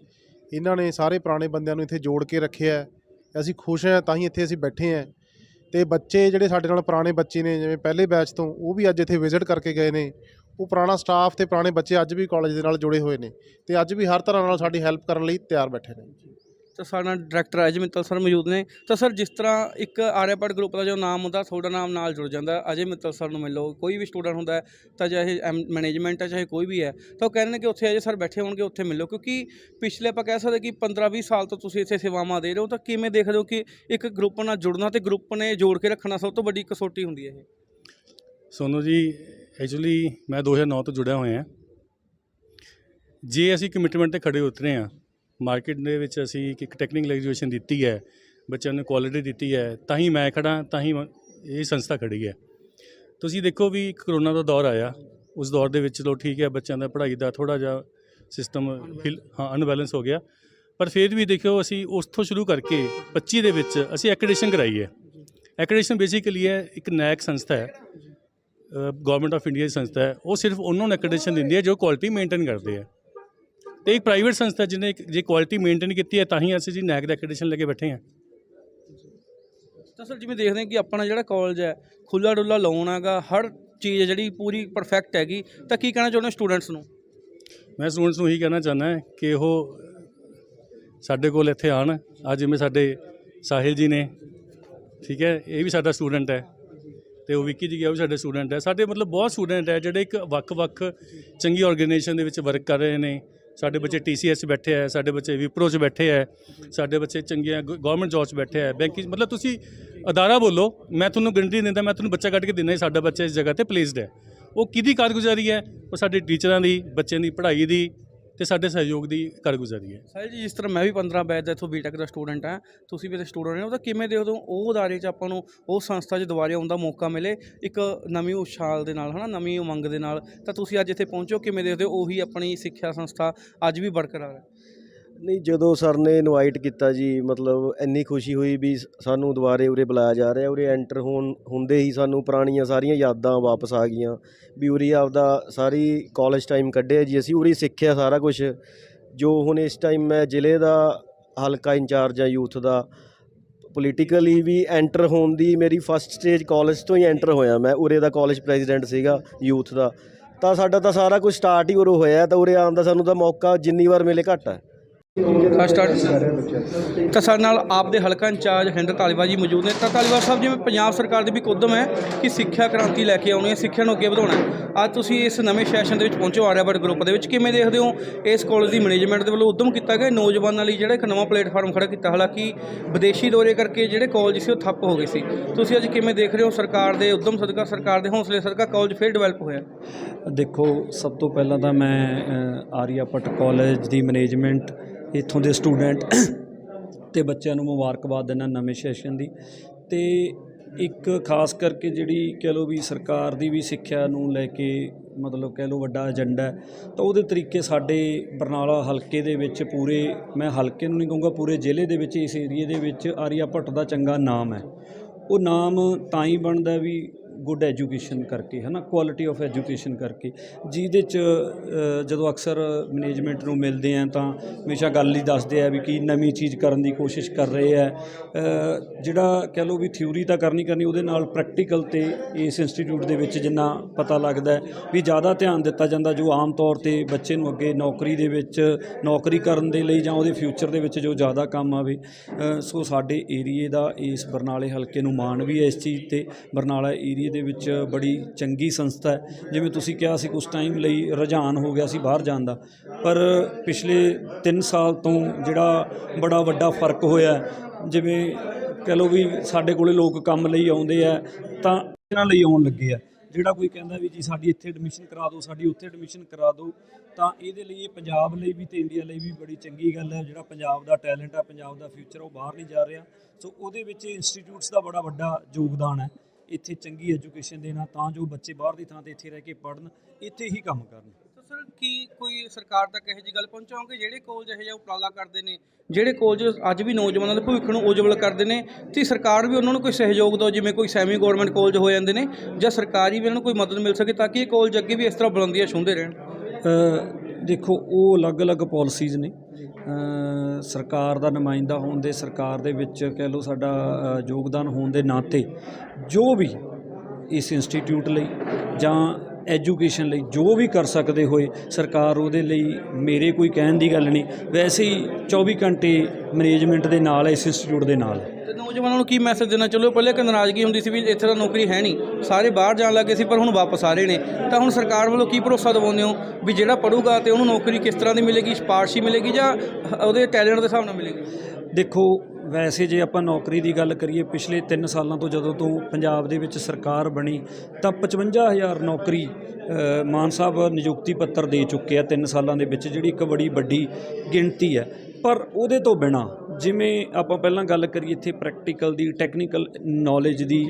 ਇਹਨਾਂ ਨੇ ਸਾਰੇ ਪੁਰਾਣੇ ਬੰਦਿਆਂ ਨੂੰ ਇੱਥੇ ਜੋੜ ਕੇ ਰੱਖਿਆ ਅਸੀਂ ਖੁਸ਼ ਹਾਂ, ਤਾਂ ਹੀ ਇੱਥੇ ਅਸੀਂ ਬੈਠੇ ਹਾਂ। ਤੇ ਬੱਚੇ ਜਿਹੜੇ ਸਾਡੇ ਨਾਲ ਪੁਰਾਣੇ ਬੱਚੇ ਨੇ, ਜਿਵੇਂ ਪਹਿਲੇ ਬੈਚ ਤੋਂ, ਉਹ ਵੀ ਅੱਜ ਇੱਥੇ ਵਿਜ਼ਿਟ ਕਰਕੇ ਗਏ ਨੇ। ਉਹ ਪੁਰਾਣਾ ਸਟਾਫ ਤੇ ਪੁਰਾਣੇ ਬੱਚੇ ਅੱਜ ਵੀ ਕਾਲਜ ਦੇ ਨਾਲ ਜੁੜੇ ਹੋਏ ਨੇ। ਤੇ ਅੱਜ ਵੀ ਹਰ ਤਰ੍ਹਾਂ ਨਾਲ ਸਾਡੀ ਹੈਲਪ ਕਰਨ ਲਈ ਤਿਆਰ ਬੈਠੇ ਨੇ। ਤਾਂ ਸਾਡਾ ਡਾਇਰੈਕਟਰ ਅਜੇ ਮਿੱਤਲ ਸਰ ਮੌਜੂਦ ਨੇ। ਤਾਂ ਸਰ ਜਿਸ ਤਰ੍ਹਾਂ ਇੱਕ ਆਰਿਆਪਟ ਗਰੁੱਪ ਦਾ ਜੋ ਨਾਮ ਹੁੰਦਾ, ਤੁਹਾਡਾ ਨਾਮ ਨਾਲ ਜੁੜ ਜਾਂਦਾ। ਅਜੇ ਮਿੱਤਲ ਸਰ ਨੂੰ ਮਿਲੋ ਕੋਈ ਵੀ ਸਟੂਡੈਂਟ ਹੁੰਦਾ ਤਾਂ ਚਾਹੇ ਮੈਨੇਜਮੈਂਟ ਹੈ, ਚਾਹੇ ਕੋਈ ਵੀ ਹੈ, ਤਾਂ ਉਹ ਕਹਿੰਦੇ ਨੇ ਕਿ ਉੱਥੇ ਅਜੇ ਸਰ ਬੈਠੇ ਹੋਣਗੇ, ਉੱਥੇ ਮਿਲੋ ਕਿਉਂਕਿ ਪਿਛਲੇ ਆਪਾਂ ਕਹਿ ਸਕਦੇ ਕਿ 15-20 ਸਾਲ ਤੋਂ ਤੁਸੀਂ ਇੱਥੇ ਸੇਵਾਵਾਂ ਦੇ ਰਹੇ ਹੋ, ਤਾਂ ਕਿਵੇਂ ਦੇਖਦੇ ਹੋ ਕਿ ਇੱਕ ਗਰੁੱਪ ਨਾਲ ਜੁੜਨਾ ਤੇ ਗਰੁੱਪ ਨੇ ਜੋੜ ਕੇ ਰੱਖਣਾ ਸਭ ਤੋਂ ਵੱਡੀ ਕਸੌਟੀ ਹੁੰਦੀ ਹੈ ਇਹ? ਸੋਨੂੰ ਜੀ ਐਕਚੁਅਲੀ ਮੈਂ 2009 ਤੋਂ ਜੁੜਿਆ ਹੋਇਆ ਜੇ ਅਸੀਂ ਕਮਿਟਮੈਂਟ ਤੇ ਖੜੇ ਉਤਰੇ ਹਾਂ ਮਾਰਕੀਟ ਦੇ ਵਿੱਚ ਅਸੀਂ ਇੱਕ ਟੈਕਨੀਕਲ ਐਜੂਕੇਸ਼ਨ ਦਿੱਤੀ ਹੈ, ਬੱਚਿਆਂ ਨੂੰ ਕੁਆਲਿਟੀ ਦਿੱਤੀ ਹੈ, ਤਾਂ ਹੀ ਮੈਂ ਖੜਾ ਤਾਂ ਹੀ ਮ- ਇਹ ਸੰਸਥਾ ਖੜੀ ਹੈ। ਤੁਸੀਂ ਦੇਖੋ ਵੀ ਕਰੋਨਾ ਦਾ ਦੌਰ ਆਇਆ, ਉਸ ਦੌਰ ਦੇ ਵਿੱਚ ਚਲੋ ਠੀਕ ਹੈ, ਬੱਚਿਆਂ ਦਾ ਪੜ੍ਹਾਈ ਦਾ ਥੋੜਾ ਜਿਹਾ ਸਿਸਟਮ ਹਾਂ ਅਨਬੈਲੈਂਸ ਹੋ ਗਿਆ। ਪਰ ਫਿਰ ਵੀ ਦੇਖਿਓ ਅਸੀਂ ਉਸ ਤੋਂ ਸ਼ੁਰੂ ਕਰਕੇ 25 ਦੇ ਵਿੱਚ ਅਸੀਂ ਐਕ੍ਰੈਡੀਸ਼ਨ ਕਰਾਈ ਹੈ। ਐਕ੍ਰੈਡੀਸ਼ਨ ਬੇਸਿਕਲੀ ਹੈ, ਇੱਕ ਨੈਕ ਸੰਸਥਾ ਹੈ ਗਵਰਨਮੈਂਟ ਆਫ ਇੰਡੀਆ ਦੀ ਸੰਸਥਾ ਹੈ, ਉਹ ਸਿਰਫ ਉਹਨਾਂ ਨੂੰ ਐਕ੍ਰੈਡੀਸ਼ਨ ਦਿੰਦੀ ਹੈ ਜੋ ਕੁਆਲਿਟੀ ਮੇਨਟੇਨ ਕਰਦੇ ਹੈ। ਤੇ ਇੱਕ ਪ੍ਰਾਈਵੇਟ ਸੰਸਥਾ ਜਿਹਨੇ ਇੱਕ- ਜੇ ਕੁਆਲਿਟੀ ਮੇਨਟੇਨ ਕੀਤੀ ਹੈ ਤਾਂ ਹੀ ਅਸੀਂ ਜੀ ਨੈਕ ਦਾ ਐਕ੍ਰੈਡੀਸ਼ਨ ਲੈ ਕੇ ਬੈਠੇ ਹਾਂ। ਤਾਂ ਸਰ ਜਿਵੇਂ ਦੇਖਦੇ ਹਾਂ ਕਿ ਆਪਣਾ ਜਿਹੜਾ ਕਾਲਜ ਹੈ ਖੁੱਲਾ ਡੁੱਲਾ ਲਾਉਣ ਹੈਗਾ ਹਰ ਚੀਜ਼ ਜਿਹੜੀ ਪੂਰੀ ਪਰਫੈਕਟ ਹੈਗੀ ਤਾਂ ਕੀ ਕਹਿਣਾ ਚਾਹੁੰਦੇ ਸਟੂਡੈਂਟਸ ਨੂੰ? ਮੈਂ ਸਟੂਡੈਂਟਸ ਨੂੰ ਇਹੀ ਕਹਿਣਾ ਚਾਹੁੰਦਾ ਕਿ ਉਹ ਸਾਡੇ ਕੋਲ ਇੱਥੇ ਆਣ ਅੱਜ ਜਿਵੇਂ ਸਾਡੇ ਸਾਹਿਲ ਜੀ ਨੇ ਠੀਕ ਹੈ ਇਹ ਵੀ ਸਾਡਾ ਸਟੂਡੈਂਟ ਹੈ। ਤੇ ਉਹ ਵਿੱਕੀ ਜੀ ਗਿਆ ਉਹ ਵੀ ਸਾਡੇ ਸਟੂਡੈਂਟ ਹੈ। ਸਾਡੇ ਮਤਲਬ ਬਹੁਤ ਸਟੂਡੈਂਟ ਹੈ ਜਿਹੜੇ ਇੱਕ ਵੱਖ-ਵੱਖ ਚੰਗੀ ਆਰਗੇਨਾਈਜੇਸ਼ਨ ਦੇ ਵਿੱਚ ਵਰਕ ਕਰ ਰਹੇ ਨੇ। ਸਾਡੇ ਬੱਚੇ TCS 'ਚ ਬੈਠੇ ਹੈ ਸਾਡੇ ਬੱਚੇ ਵਿਪਰੋ 'ਚ ਬੈਠੇ ਹੈ ਸਾਡੇ ਬੱਚੇ ਚੰਗੀਆਂ ਗਵਰਨਮੈਂਟ ਜੌਬਸ 'ਚ ਬੈਠੇ ਹੈ ਬੈਂਕਿੰਗ ਮਤਲਬ ਤੁਸੀਂ ਅਦਾਰਾ ਬੋਲੋ, ਮੈਂ ਤੁਹਾਨੂੰ ਗਰੰਟੀ ਦਿੰਦਾ, ਮੈਂ ਤੁਹਾਨੂੰ ਬੱਚਾ ਕੱਢ ਕੇ ਦਿੰਦਾ ਸਾਡਾ ਬੱਚਾ ਇਸ ਜਗ੍ਹਾ ਤੇ ਪਲੇਸਡ ਹੈ। ਉਹ ਕਿਹਦੀ ਕਾਰਗੁਜ਼ਾਰੀ ਹੈ? ਉਹ ਸਾਡੇ ਟੀਚਰਾਂ ਦੀ, ਬੱਚਿਆਂ ਦੀ, ਪੜ੍ਹਾਈ ਦੀ ਤੇ ਸਾਡੇ ਸਹਿਯੋਗ ਦੀ ਕਾਰਗੁਜ਼ਾਰੀ ਹੈ। ਸਾਹਿਲ ਜੀ ਜਿਸ ਤਰ੍ਹਾਂ ਮੈਂ ਵੀ 15 ਬੈਚ ਦਾ ਇੱਥੋਂ ਬੀਟੈਕ ਦਾ ਸਟੂਡੈਂਟ ਹਾਂ। ਤੁਸੀਂ ਵੀ ਤੇ ਸਟੂਡੈਂਟ ਹੋ, ਤਾਂ ਕਿਵੇਂ ਦੇਖਦੇ ਹੋ? ਉਹ ਅਦਾਰੇ 'ਚ ਆਪਾਂ ਨੂੰ, ਉਹ ਸੰਸਥਾ 'ਚ ਦੁਬਾਰੇ ਆਉਣ ਦਾ ਮੌਕਾ ਮਿਲੇ, ਇੱਕ ਨਵੀਂ ਉਛਾਲ ਦੇ ਨਾਲ, ਹਨਾ, ਨਵੀਂ ਉਮੰਗ ਦੇ ਨਾਲ। ਤਾਂ ਤੁਸੀਂ ਅੱਜ ਇੱਥੇ ਪਹੁੰਚੋ ਕਿਵੇਂ ਦੇਖਦੇ ਹੋ? ਉਹੀ ਆਪਣੀ ਸਿੱਖਿਆ ਸੰਸਥਾ ਅੱਜ ਵੀ ਬਰਕਰਾਰ ਹੈ। ਨਹੀਂ, ਜਦੋਂ ਸਰ ਨੇ ਇਨਵਾਈਟ ਕੀਤਾ ਜੀ, ਮਤਲਬ ਇੰਨੀ ਖੁਸ਼ੀ ਹੋਈ ਵੀ ਸਾਨੂੰ ਦੁਬਾਰੇ ਉਰੇ ਬੁਲਾਇਆ ਜਾ ਰਿਹਾ, ਉਰੇ ਐਂਟਰ ਹੋਣ, ਹੁੰਦੇ ਹੀ ਸਾਨੂੰ ਪੁਰਾਣੀਆਂ ਸਾਰੀਆਂ ਯਾਦਾਂ ਵਾਪਸ ਆ ਗਈਆਂ ਵੀ ਉਰੇ ਆਪਦਾ ਸਾਰੀ ਕਾਲਜ ਟਾਈਮ ਕੱਢਿਆ ਜੀ, ਅਸੀਂ ਉਰੇ ਸਿੱਖਿਆ ਸਾਰਾ ਕੁਝ ਜੋ ਹੁਣ ਇਸ ਟਾਈਮ ਮੈਂ ਜ਼ਿਲ੍ਹੇ ਦਾ ਹਲਕਾ ਇੰਚਾਰਜ ਆ ਯੂਥ ਦਾ ਪੋਲੀਟੀਕਲੀ ਵੀ ਐਂਟਰ ਹੋਣ ਦੀ ਮੇਰੀ ਫਸਟ ਸਟੇਜ ਕਾਲਜ ਤੋਂ ਹੀ ਐਂਟਰ ਹੋਇਆ ਮੈਂ, ਉਰੇ ਦਾ ਕਾਲਜ ਪ੍ਰੈਜ਼ੀਡੈਂਟ ਸੀਗਾ, ਯੂਥ ਦਾ। ਤਾਂ ਸਾਡਾ ਤਾਂ ਸਾਰਾ ਕੁਝ ਸਟਾਰਟ ਹੀ ਉਰੋਂ ਹੋਇਆ, ਤਾਂ ਉਰੇ ਆਉਣ ਦਾ ਸਾਨੂੰ ਤਾਂ ਮੌਕਾ ਜਿੰਨੀ ਵਾਰ ਮਿਲੇ ਘੱਟ ਹੈ। ਤਾਂ ਸਟਾਰਟ ਤਾਂ ਸਾਡੇ ਨਾਲ ਆਪ ਦੇ ਹਲਕਾ ਇੰਚਾਰਜ ਹਿੰਦਰ ਤਾਲੀਬਾ ਜੀ ਮੌਜੂਦ ਨੇ। ਤਾਂ ਤਾਲੀਬਾ ਸਾਹਿਬ ਜਿਵੇਂ ਪੰਜਾਬ ਸਰਕਾਰ ਦੀ ਵੀ ਇੱਕ ਉਦਮ ਹੈ ਕਿ ਸਿੱਖਿਆ ਕ੍ਰਾਂਤੀ ਲੈ ਕੇ ਆਉਣੀ ਹੈ ਸਿੱਖਿਆ ਨੂੰ ਅੱਗੇ ਵਧਾਉਣਾ ਹੈ। ਅੱਜ ਤੁਸੀਂ ਇਸ ਨਵੇਂ ਸੈਸ਼ਨ ਦੇ ਵਿੱਚ ਪਹੁੰਚੇ ਹੋ ਆਰਿਆਵਟ ਗਰੁੱਪ ਦੇ ਵਿੱਚ। ਕਿਵੇਂ ਦੇਖਦੇ ਹੋ ਇਸ ਕਾਲਜ ਦੀ ਮੈਨੇਜਮੈਂਟ ਦੇ ਵੱਲੋਂ ਉਦਮ ਕੀਤਾ ਗਿਆ? ਨੌਜਵਾਨਾਂ ਲਈ ਜਿਹੜਾ ਇੱਕ ਨਵਾਂ ਪਲੇਟਫਾਰਮ ਖੜਾ ਕੀਤਾ। ਹਾਲਾਂਕਿ ਵਿਦੇਸ਼ੀ ਦੌਰੇ ਕਰਕੇ ਜਿਹੜੇ ਕਾਲਜ ਸੀ ਉਹ ਠੱਪ ਹੋ ਗਏ ਸੀ। ਤੁਸੀਂ ਅੱਜ ਕਿਵੇਂ ਦੇਖ ਰਹੇ ਹੋ ਸਰਕਾਰ ਦੇ ਉਦਮ ਸਦਕਾ ਸਰਕਾਰ ਦੇ ਹੌਸਲੇ ਸਦਕਾ ਕਾਲਜ ਫਿਰ ਡਿਵੈਲਪ ਹੋਇਆ? ਦੇਖੋ ਸਭ ਤੋਂ ਪਹਿਲਾਂ ਤਾਂ ਮੈਂ ਅ, ਆਰੀਆ ਭੱਟ ਕਾਲਜ ਦੀ ਮੈਨੇਜਮੈਂਟ ਇੱਥੋਂ ਦੇ ਸਟੂਡੈਂਟ ਤੇ ਬੱਚਿਆਂ ਨੂੰ ਮੁਬਾਰਕਬਾਦ ਦਿੰਦਾ ਨਵੇਂ ਸੈਸ਼ਨ ਦੀ। ਤੇ ਇੱਕ ਖਾਸ ਕਰਕੇ ਜਿਹੜੀ ਕਹਿ ਲਓ ਵੀ ਸਰਕਾਰ ਦੀ ਵੀ ਸਿੱਖਿਆ ਨੂੰ ਲੈ ਕੇ ਮਤਲਬ ਕਹਿ ਲਓ ਵੱਡਾ ਏਜੰਡਾ ਹੈ, ਤਾਂ ਉਹਦੇ ਤਰੀਕੇ ਸਾਡੇ ਬਰਨਾਲਾ ਹਲਕੇ ਦੇ ਵਿੱਚ ਪੂਰੇ, ਮੈਂ ਹਲਕੇ ਨੂੰ ਨਹੀਂ ਕਹੂੰਗਾ, ਪੂਰੇ ਜ਼ਿਲ੍ਹੇ ਦੇ ਵਿੱਚ, ਇਸ ਏਰੀਏ ਦੇ ਵਿੱਚ ਆਰੀਆ ਭੱਟ ਦਾ ਚੰਗਾ ਨਾਮ ਹੈ। ਉਹ ਨਾਮ ਤਾਂ ਹੀ ਬਣਦਾ ਵੀ ਗੁੱਡ ਐਜੂਕੇਸ਼ਨ ਕਰਕੇ ਹੈ ਨਾ ਕੁਆਲਿਟੀ ਆਫ ਐਜੂਕੇਸ਼ਨ ਕਰਕੇ ਜਿਹਦੇ ਚ ਜਦੋਂ ਅਕਸਰ ਮੈਨੇਜਮੈਂਟ ਨੂੰ ਮਿਲਦੇ ਆ, ਤਾਂ ਹਮੇਸ਼ਾ ਗੱਲ ਹੀ ਦੱਸਦੇ ਆ ਵੀ ਕੀ ਨਵੀਂ ਚੀਜ਼ ਕਰਨ ਦੀ ਕੋਸ਼ਿਸ਼ ਕਰ ਰਹੇ ਆ। ਜਿਹੜਾ ਕਹਿ ਲਓ ਵੀ ਥਿਊਰੀ ਤਾਂ ਕਰਨੀ ਕਰਨੀ, ਉਹਦੇ ਨਾਲ ਪ੍ਰੈਕਟੀਕਲ ਤੇ ਇਸ ਇੰਸਟੀਚਿਊਟ ਦੇ ਵਿੱਚ ਜਿੰਨਾ ਪਤਾ ਲੱਗਦਾ ਵੀ ਜ਼ਿਆਦਾ ਧਿਆਨ ਦਿੱਤਾ ਜਾਂਦਾ, ਜੋ ਆਮ ਤੌਰ ਤੇ ਬੱਚੇ ਨੂੰ ਅੱਗੇ ਨੌਕਰੀ ਦੇ ਵਿੱਚ, ਨੌਕਰੀ ਕਰਨ ਦੇ ਲਈ ਜਾਂ ਉਹਦੇ ਫਿਊਚਰ ਦੇ ਵਿੱਚ ਜੋ ਜ਼ਿਆਦਾ ਕੰਮ ਆਵੇ ਸੋ ਸਾਡੇ ਏਰੀਏ ਦਾ ਇਸ ਬਰਨਾਲੇ ਹਲਕੇ ਨੂੰ ਮਾਣ ਵੀ ਹੈ ਇਸ ਚੀਜ਼ ਤੇ। ਬਰਨਾਲਾ ਏਰੀਏ ਦੇ ਵਿੱਚ ਬੜੀ ਚੰਗੀ ਸੰਸਥਾ ਹੈ। ਜਿਵੇਂ ਤੁਸੀਂ ਕਿਹਾ ਸੀ ਕੁਝ ਟਾਈਮ ਲਈ ਰੁਝਾਨ ਹੋ ਗਿਆ ਸੀ ਬਾਹਰ ਜਾਣ ਦਾ। ਪਰ ਪਿਛਲੇ 3 ਸਾਲ ਤੋਂ ਜਿਹੜਾ ਬੜਾ ਵੱਡਾ ਫ਼ਰਕ ਹੋਇਆ ਜਿਵੇਂ ਕਹ ਲਓ ਵੀ ਸਾਡੇ ਕੋਲੇ ਲੋਕ ਕੰਮ ਲਈ ਆਉਂਦੇ ਆ, ਤਾਂ ਇਹਨਾਂ ਲਈ ਆਉਣ ਲੱਗੇ ਆ। ਜਿਹੜਾ ਕੋਈ ਕਹਿੰਦਾ ਵੀ ਜੀ ਸਾਡੀ ਇੱਥੇ ਐਡਮਿਸ਼ਨ ਕਰਾ ਦਿਓ, ਸਾਡੀ ਉੱਥੇ ਐਡਮਿਸ਼ਨ ਕਰਾ ਦਿਓ, ਤਾਂ ਇਹਦੇ ਲਈ ਇਹ ਪੰਜਾਬ ਲਈ ਵੀ ਤੇ ਇੰਡੀਆ ਲਈ ਵੀ ਬੜੀ ਚੰਗੀ ਗੱਲ ਹੈ। ਜਿਹੜਾ ਪੰਜਾਬ ਦਾ ਟੈਲੈਂਟ ਆ ਪੰਜਾਬ ਦਾ ਫਿਊਚਰ ਉਹ ਬਾਹਰ ਨਹੀਂ ਜਾ ਰਿਹਾ। ਸੋ ਉਹਦੇ ਵਿੱਚ ਇੰਸਟੀਚਿਊਟਸ ਦਾ ਬੜਾ ਵੱਡਾ ਯੋਗਦਾਨ ਹੈ। ਇੱਥੇ ਚੰਗੀ ਐਜੂਕੇਸ਼ਨ ਦੇਣਾ ਤਾਂ ਜੋ ਬੱਚੇ ਬਾਹਰ ਦੀ ਥਾਂ ਤੇ ਇੱਥੇ ਰਹਿ ਕੇ ਪੜ੍ਹਨ ਇੱਥੇ ਹੀ ਕੰਮ ਕਰਨ। ਤਾਂ ਸਰ ਕੀ ਕੋਈ ਸਰਕਾਰ ਤੱਕ ਇਹੋ ਜਿਹੀ ਗੱਲ ਪਹੁੰਚਾਓਗੇ? ਜਿਹੜੇ ਕਾਲਜ ਇਹੋ ਜਿਹਾ ਉਪਰਾਲਾ ਕਰਦੇ ਨੇ ਜਿਹੜੇ ਕਾਲਜ ਅੱਜ ਵੀ ਨੌਜਵਾਨਾਂ ਦੇ ਭਵਿੱਖ ਨੂੰ ਉਜਵਲ ਕਰਦੇ ਨੇ ਤੇ ਸਰਕਾਰ ਵੀ ਉਹਨਾਂ ਨੂੰ ਕੋਈ ਸਹਿਯੋਗ ਦਿਓ ਜਿਵੇਂ ਕੋਈ ਸੈਮੀ ਗਵਰਨਮੈਂਟ ਕਾਲਜ ਹੋ ਜਾਂਦੇ ਨੇ ਜਾਂ ਸਰਕਾਰੀ ਵੀ ਉਹਨਾਂ ਨੂੰ ਕੋਈ ਮਦਦ ਮਿਲ ਸਕੇ ਤਾਂ ਕਿ ਇਹ ਕਾਲਜ ਅੱਗੇ ਵੀ ਇਸ ਤਰ੍ਹਾਂ ਬੁਲੰਦੀਆਂ ਛੂੰਹਦੇ ਰਹਿਣ? ਅ, ਦੇਖੋ, ਉਹ ਅਲੱਗ-ਅਲੱਗ ਪਾਲਿਸੀਜ਼ ਨੇ। ਸਰਕਾਰ ਦਾ ਨੁਮਾਇੰਦਾ ਹੋਣ ਦੇ, ਸਰਕਾਰ ਦੇ ਵਿੱਚ ਕਹਿ ਲਓ ਸਾਡਾ ਯੋਗਦਾਨ ਹੋਣ ਦੇ ਨਾਤੇ ਜੋ ਵੀ ਇਸ ਇੰਸਟੀਚਿਊਟ ਲਈ ਜਾਂ ਐਜੂਕੇਸ਼ਨ ਲਈ ਜੋ ਵੀ ਕਰ ਸਕਦੇ ਹੋਏ, ਸਰਕਾਰ ਉਹਦੇ ਲਈ ਮੇਰੇ ਕੋਈ ਕਹਿਣ ਦੀ ਗੱਲ ਨਹੀਂ। ਵੈਸੇ ਹੀ 24 ਘੰਟੇ ਮੈਨੇਜਮੈਂਟ ਦੇ ਨਾਲ ਇਸ ਇੰਸਟੀਚਿਊਟ ਦੇ ਨਾਲ। ਨੌਜਵਾਨਾਂ ਨੂੰ ਕੀ ਮੈਸੇਜ ਦੇਣਾ? ਚਲੋ ਪਹਿਲੇ ਇੱਕ ਨਾਰਾਜ਼ਗੀ ਹੁੰਦੀ ਸੀ ਵੀ ਇੱਥੇ ਤਾਂ ਨੌਕਰੀ ਹੈ ਨਹੀਂ। ਸਾਰੇ ਬਾਹਰ ਜਾਣ ਲੱਗੇ ਸੀ, ਪਰ ਹੁਣ ਵਾਪਸ ਆ ਰਹੇ ਨੇ। ਤਾਂ ਹੁਣ ਸਰਕਾਰ ਵੱਲੋਂ ਕੀ ਭਰੋਸਾ ਦਿਵਾਉਂਦੇ ਹੋ ਵੀ ਜਿਹੜਾ ਪੜੂਗਾ ਤੇ ਉਹਨੂੰ ਨੌਕਰੀ ਕਿਸ ਤਰ੍ਹਾਂ ਦੀ ਮਿਲੇਗੀ? ਸਿਫਾਰਸ਼ੀ ਮਿਲੇਗੀ ਜਾਂ ਉਹਦੇ ਟੈਲੈਂਟ ਦੇ ਹਿਸਾਬ ਨਾਲ ਮਿਲੇਗੀ? ਦੇਖੋ, ਵੈਸੇ ਜੇ ਆਪਾਂ ਨੌਕਰੀ ਦੀ ਗੱਲ ਕਰੀਏ, ਪਿਛਲੇ 3 ਸਾਲਾਂ ਤੋਂ ਜਦੋਂ ਤੋਂ ਪੰਜਾਬ ਦੇ ਵਿੱਚ ਸਰਕਾਰ ਬਣੀ, ਤਾਂ 55000 ਨੌਕਰੀ ਮਾਨ ਸਾਹਿਬ ਨਿਯੁਕਤੀ ਪੱਤਰ ਦੇ ਚੁੱਕੇ ਆ 3 ਸਾਲਾਂ ਦੇ ਵਿੱਚ, ਜਿਹੜੀ ਇੱਕ ਬੜੀ ਵੱਡੀ ਗਿਣਤੀ ਹੈ। ਪਰ ਉਹਦੇ ਤੋਂ ਬਿਨਾ, ਜਿਵੇਂ ਆਪਾਂ ਪਹਿਲਾਂ ਗੱਲ ਕਰੀਏ ਇੱਥੇ ਪ੍ਰੈਕਟੀਕਲ ਦੀ ਟੈਕਨੀਕਲ ਨੌਲੇਜ ਦੀ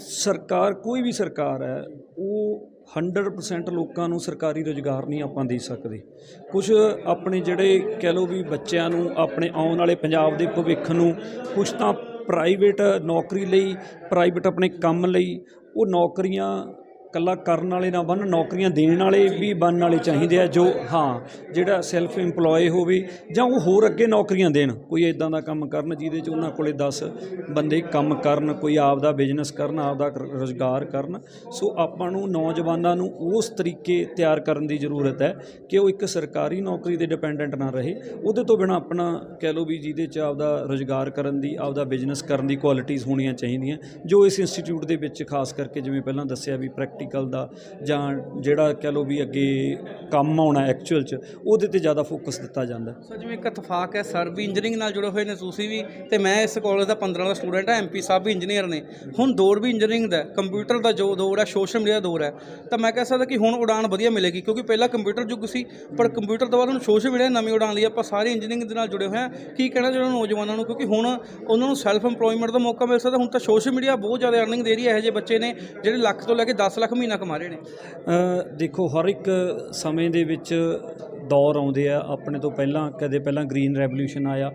ਸਰਕਾਰ, ਕੋਈ ਵੀ ਸਰਕਾਰ ਹੈ, ਉਹ 100% ਲੋਕਾਂ ਨੂੰ ਸਰਕਾਰੀ ਰੁਜ਼ਗਾਰ ਨਹੀਂ ਆਪਾਂ ਦੇ ਸਕਦੇ। ਕੁਝ ਆਪਣੇ ਜਿਹੜੇ ਕਹਿ ਲਓ ਵੀ ਬੱਚਿਆਂ ਨੂੰ, ਆਪਣੇ ਆਉਣ ਵਾਲੇ ਪੰਜਾਬ ਦੇ ਭਵਿੱਖ ਨੂੰ ਕੁਝ ਤਾਂ ਪ੍ਰਾਈਵੇਟ ਨੌਕਰੀ ਲਈ ਪ੍ਰਾਈਵੇਟ ਆਪਣੇ ਕੰਮ ਲਈ, ਉਹ ਨੌਕਰੀਆਂ ਕੱਲਾ ਕਰਨ ਵਾਲੇ ਨਾ ਬਣ ਨੌਕਰੀਆਂ ਦੇਣ ਵਾਲੇ ਵੀ ਬਣਨ ਵਾਲੇ ਚਾਹੀਦੇ ਆ, ਜੋ ਹਾਂ, ਜਿਹੜਾ ਸੈਲਫ EMPLOYE ਹੋਵੇ ਜਾਂ ਉਹ ਹੋਰ ਅੱਗੇ ਨੌਕਰੀਆਂ ਦੇਣ। ਕੋਈ ਇਦਾਂ ਦਾ ਕੰਮ ਕਰਨ ਜਿਹਦੇ 'ਚ ਉਹਨਾਂ ਕੋਲੇ 10 ਬੰਦੇ ਕੰਮ ਕਰਨ, ਕੋਈ ਆਪ ਦਾ ਬਿਜ਼ਨਸ ਕਰਨ ਆਪ ਦਾ ਰੋਜ਼ਗਾਰ ਕਰਨ। ਸੋ ਆਪਾਂ ਨੂੰ ਨੌਜਵਾਨਾਂ ਨੂੰ ਉਸ ਤਰੀਕੇ ਤਿਆਰ ਕਰਨ ਦੀ ਜ਼ਰੂਰਤ ਹੈ ਕਿ ਉਹ ਇੱਕ ਸਰਕਾਰੀ ਨੌਕਰੀ ਤੇ ਡਿਪੈਂਡੈਂਟ ਨਾ ਰਹੇ। ਉਹਦੇ ਤੋਂ ਬਿਨਾ ਆਪਣਾ ਕਹਿ ਲਓ ਵੀ ਜਿਹਦੇ 'ਚ ਆਪਦਾ ਰੋਜ਼ਗਾਰ ਕਰਨ ਦੀ, ਆਪਦਾ ਬਿਜ਼ਨਸ ਕਰਨ ਦੀ ਕੁਆਲਿਟੀਆਂ ਹੋਣੀਆਂ ਚਾਹੀਦੀਆਂ। ਜੋ ਇਸ ਇੰਸਟੀਚਿਊਟ ਦੇ ਵਿੱਚ ਖਾਸ ਕਰਕੇ ਜਿਵੇਂ ਪਹਿਲਾਂ ਦੱਸਿਆ ਵੀ ਪ੍ਰੈਕਟੀਕਲ ਦਾ ਜਾਂ ਜਿਹੜਾ ਕਹਿ ਲਓ ਵੀ ਅੱਗੇ ਕੰਮ ਆਉਣਾ ਐਕਚੁਅਲ 'ਚ, ਉਹਦੇ ਤੇ ਜ਼ਿਆਦਾ ਫੋਕਸ ਦਿੱਤਾ ਜਾਂਦਾ ਸਰ, ਜਿਵੇਂ ਇੱਕ ਇਤਫਾਕ ਹੈ ਸਰ ਵੀ ਇੰਜੀਨੀਅਰਿੰਗ ਨਾਲ ਜੁੜੇ ਹੋਏ ਨੇ ਤੁਸੀਂ ਵੀ, ਤੇ ਮੈਂ ਇਸ ਕਾਲਜ ਦਾ 15 ਦਾ ਸਟੂਡੈਂਟ ਹਾਂ ਐਮਪੀ ਸਾਹਿਬ ਵੀ ਇੰਜੀਨੀਅਰ ਨੇ। ਹੁਣ ਦੌਰ ਵੀ ਇੰਜੀਨੀਅਰਿੰਗ ਦਾ ਕੰਪਿਊਟਰ ਦਾ ਜੋ ਦੌਰ ਹੈ ਸੋਸ਼ਲ ਮੀਡੀਆ ਦਾ ਦੌਰ ਹੈ। ਤਾਂ ਮੈਂ ਕਹਿ ਸਕਦਾ ਕਿ ਹੁਣ ਉਡਾਨ ਵਧੀਆ ਮਿਲੇਗੀ, ਕਿਉਂਕਿ ਪਹਿਲਾਂ ਕੰਪਿਊਟਰ ਯੁੱਗ ਸੀ, ਪਰ ਕੰਪਿਊਟਰ ਤੋਂ ਬਾਅਦ ਹੁਣ ਸੋਸ਼ਲ ਮੀਡੀਆ ਨਵੀਂ ਉਡਾਨ ਲਈ, ਆਪਾਂ ਸਾਰੇ ਇੰਜੀਨੀਅਰਿੰਗ ਦੇ ਨਾਲ ਜੁੜੇ ਹੋਏ ਹਾਂ। ਕੀ ਕਹਿਣਾ ਚਾਹੁੰਦਾ ਨੌਜਵਾਨਾਂ ਨੂੰ? ਕਿਉਂਕਿ ਹੁਣ ਉਹਨਾਂ ਨੂੰ ਸੈਲਫ EMPLOYMENT ਦਾ ਮੌਕਾ ਮਿਲ ਸਕਦਾ, ਹੁਣ ਤਾਂ ਸੋਸ਼ਲ ਮੀਡੀਆ ਬਹੁਤ ਜ਼ਿਆਦਾ ਅਰਨਿੰਗ ਦੇ ਰਹੀ ਹੈ, ਇਹੋ ਜਿਹੇ ਬੱਚੇ ਨੇ ਜਿਹੜੇ ਲੱਖ ਤੋਂ ਲੈ ਕੇ 10 ਲੱਖ ਮਹੀਨਾ ਕਮਾ ਰਹੇ ਨੇ? ਅ, ਦੇਖੋ ਹਰ ਇੱਕ ਸਮੇਂ ਦੇ ਵਿੱਚ ਦੌਰ ਆਉਂਦੇ ਆ। ਆਪਣੇ ਤੋਂ ਪਹਿਲਾਂ ਕਦੇ ਪਹਿਲਾਂ ਗ੍ਰੀਨ ਰੈਵੋਲੂਸ਼ਨ ਆਇਆ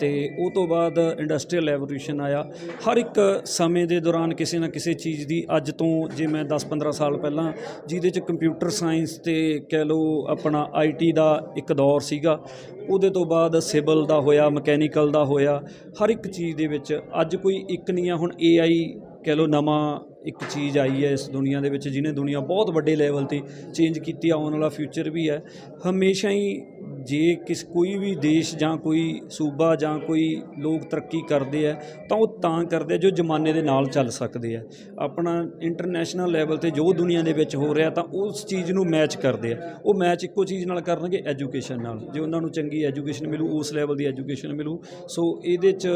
ਤੇ ਉਹ ਤੋਂ ਬਾਅਦ ਇੰਡਸਟਰੀਅਲ ਰੈਵੋਲੂਸ਼ਨ ਆਇਆ। ਹਰ ਇੱਕ ਸਮੇਂ ਦੇ ਦੌਰਾਨ ਕਿਸੇ ਨਾ ਕਿਸੇ ਚੀਜ਼ ਦੀ ਅੱਜ ਤੋਂ ਜੇ ਮੈਂ 10-15 ਸਾਲ ਪਹਿਲਾਂ ਜਿਹਦੇ ਚ ਕੰਪਿਊਟਰ ਸਾਇੰਸ ਤੇ ਕਹਿ ਲਓ ਆਪਣਾ ਆਈਟੀ ਦਾ ਇੱਕ ਦੌਰ ਸੀਗਾ ਉਹਦੇ ਤੋਂ ਬਾਅਦ ਸਿਵਲ ਦਾ ਹੋਇਆ ਮਕੈਨੀਕਲ ਦਾ ਹੋਇਆ। ਹਰ ਇੱਕ ਚੀਜ਼ ਦੇ ਵਿੱਚ ਅੱਜ ਕੋਈ ਇੱਕ ਨਹੀਂ ਆ ਹੁਣ ਏਆਈ ਕਹਿ ਲਓ ਨਵਾਂ ਇੱਕ ਚੀਜ਼ ਆਈ ਹੈ ਇਸ ਦੁਨੀਆ ਦੇ ਵਿੱਚ, ਜਿਹਨੇ ਦੁਨੀਆ ਬਹੁਤ ਵੱਡੇ ਲੈਵਲ ਤੇ ਚੇਂਜ ਕੀਤੀ ਆਉਣ ਵਾਲਾ ਫਿਊਚਰ ਵੀ ਹੈ। ਹਮੇਸ਼ਾ ਹੀ ਜੇ ਕਿਸ ਕੋਈ ਵੀ ਦੇਸ਼ ਜਾਂ ਕੋਈ ਸੂਬਾ ਜਾਂ ਕੋਈ ਲੋਕ ਤਰੱਕੀ ਕਰਦੇ ਆ, ਤਾਂ ਉਹ ਤਾਂ ਕਰਦੇ ਆ ਜੋ ਜ਼ਮਾਨੇ ਦੇ ਨਾਲ ਚੱਲ ਸਕਦੇ ਆ। ਆਪਣਾ ਇੰਟਰਨੈਸ਼ਨਲ ਲੈਵਲ ਤੇ ਜੋ ਦੁਨੀਆ ਦੇ ਵਿੱਚ ਹੋ ਰਿਹਾ ਤਾਂ ਉਸ ਚੀਜ਼ ਨੂੰ ਮੈਚ ਕਰਦੇ ਆ। ਉਹ ਮੈਚ ਇੱਕੋ ਚੀਜ਼ ਨਾਲ ਕਰਨਗੇ ਐਜੂਕੇਸ਼ਨ ਨਾਲ। ਜੇ ਉਹਨਾਂ ਨੂੰ ਚੰਗੀ ਐਜੂਕੇਸ਼ਨ ਮਿਲੂ, ਉਸ ਲੈਵਲ ਦੀ ਐਜੂਕੇਸ਼ਨ ਮਿਲੂ। ਸੋ ਇਹਦੇ 'ਚ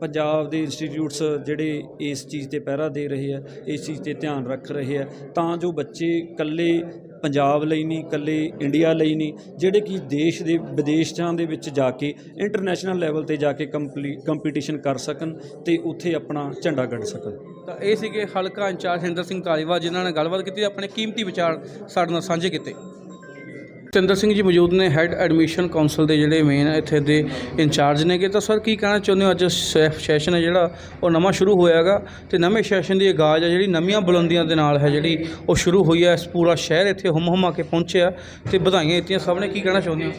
ਪੰਜਾਬ ਦੇ ਇੰਸਟੀਚਿਊਟਸ ਜਿਹੜੇ ਇਸ ਚੀਜ਼ ਤੇ ਪਹਿਰਾ ਦੇ ਰਹੇ ਆ, ਇਸ ਚੀਜ਼ ਤੇ ਧਿਆਨ ਰੱਖ ਰਹੇ ਆ। ਤਾਂ ਜੋ ਬੱਚੇ ਇਕੱਲੇ ਪੰਜਾਬ ਲਈ ਨਹੀਂ, ਇਕੱਲੇ ਇੰਡੀਆ ਲਈ ਨਹੀਂ, ਜਿਹੜੇ ਕਿ ਦੇਸ਼ ਦੇ, ਵਿਦੇਸ਼ਾਂ ਦੇ ਵਿੱਚ ਜਾ ਕੇ ਇੰਟਰਨੈਸ਼ਨਲ ਲੈਵਲ ਤੇ ਜਾ ਕੇ ਕੰਪੀਟੀਸ਼ਨ ਕਰ ਸਕਣ ਤੇ ਉੱਥੇ ਆਪਣਾ ਝੰਡਾ ਗੱਡ ਸਕਣ। ਤਾਂ ਇਹ ਸੀਗੇ ਹਲਕਾ ਇੰਚਾਰਜ ਹਿੰਦਰ ਸਿੰਘ ਧਾਲੀਵਾਲ, ਜਿਨ੍ਹਾਂ ਨੇ ਗੱਲਬਾਤ ਕੀਤੀ ਆਪਣੇ ਕੀਮਤੀ ਵਿਚਾਰ ਸਾਡੇ ਨਾਲ ਸਾਂਝੇ ਕੀਤੇ। ਚੰਦਰ ਸਿੰਘ ਜੀ ਮੌਜੂਦ ਨੇ ਹੈੱਡ ਐਡਮਿਸ਼ਨ ਕਾਉਂਸਲ ਦੇ ਜਿਹੜੇ ਮੇਨ ਇੱਥੇ ਦੇ ਇੰਚਾਰਜ ਨੇਗੇ। ਤਾਂ ਸਰ ਕੀ ਕਹਿਣਾ ਚਾਹੁੰਦੇ ਹੋ? ਅੱਜ ਸੈ- ਸੈਸ਼ਨ ਹੈ ਜਿਹੜਾ, ਉਹ ਨਵਾਂ ਸ਼ੁਰੂ ਹੋਇਆਗਾ ਤੇ ਨਵੇਂ ਸੈਸ਼ਨ ਦੀ ਆਗਾਜ਼ ਹੈ ਜਿਹੜੀ ਨਵੀਆਂ ਬੁਲੰਦੀਆਂ ਦੇ ਨਾਲ ਹੈ ਜਿਹੜੀ ਉਹ ਸ਼ੁਰੂ ਹੋਈ ਹੈ। ਪੂਰਾ ਸ਼ਹਿਰ ਇੱਥੇ ਹੁਮ ਹੁਮਾ ਕੇ ਪਹੁੰਚਿਆ ਤੇ ਵਧਾਈਆਂ ਦਿੱਤੀਆਂ। ਸਭ ਨੇ ਕੀ ਕਹਿਣਾ ਚਾਹੁੰਦੇ ਹੋ?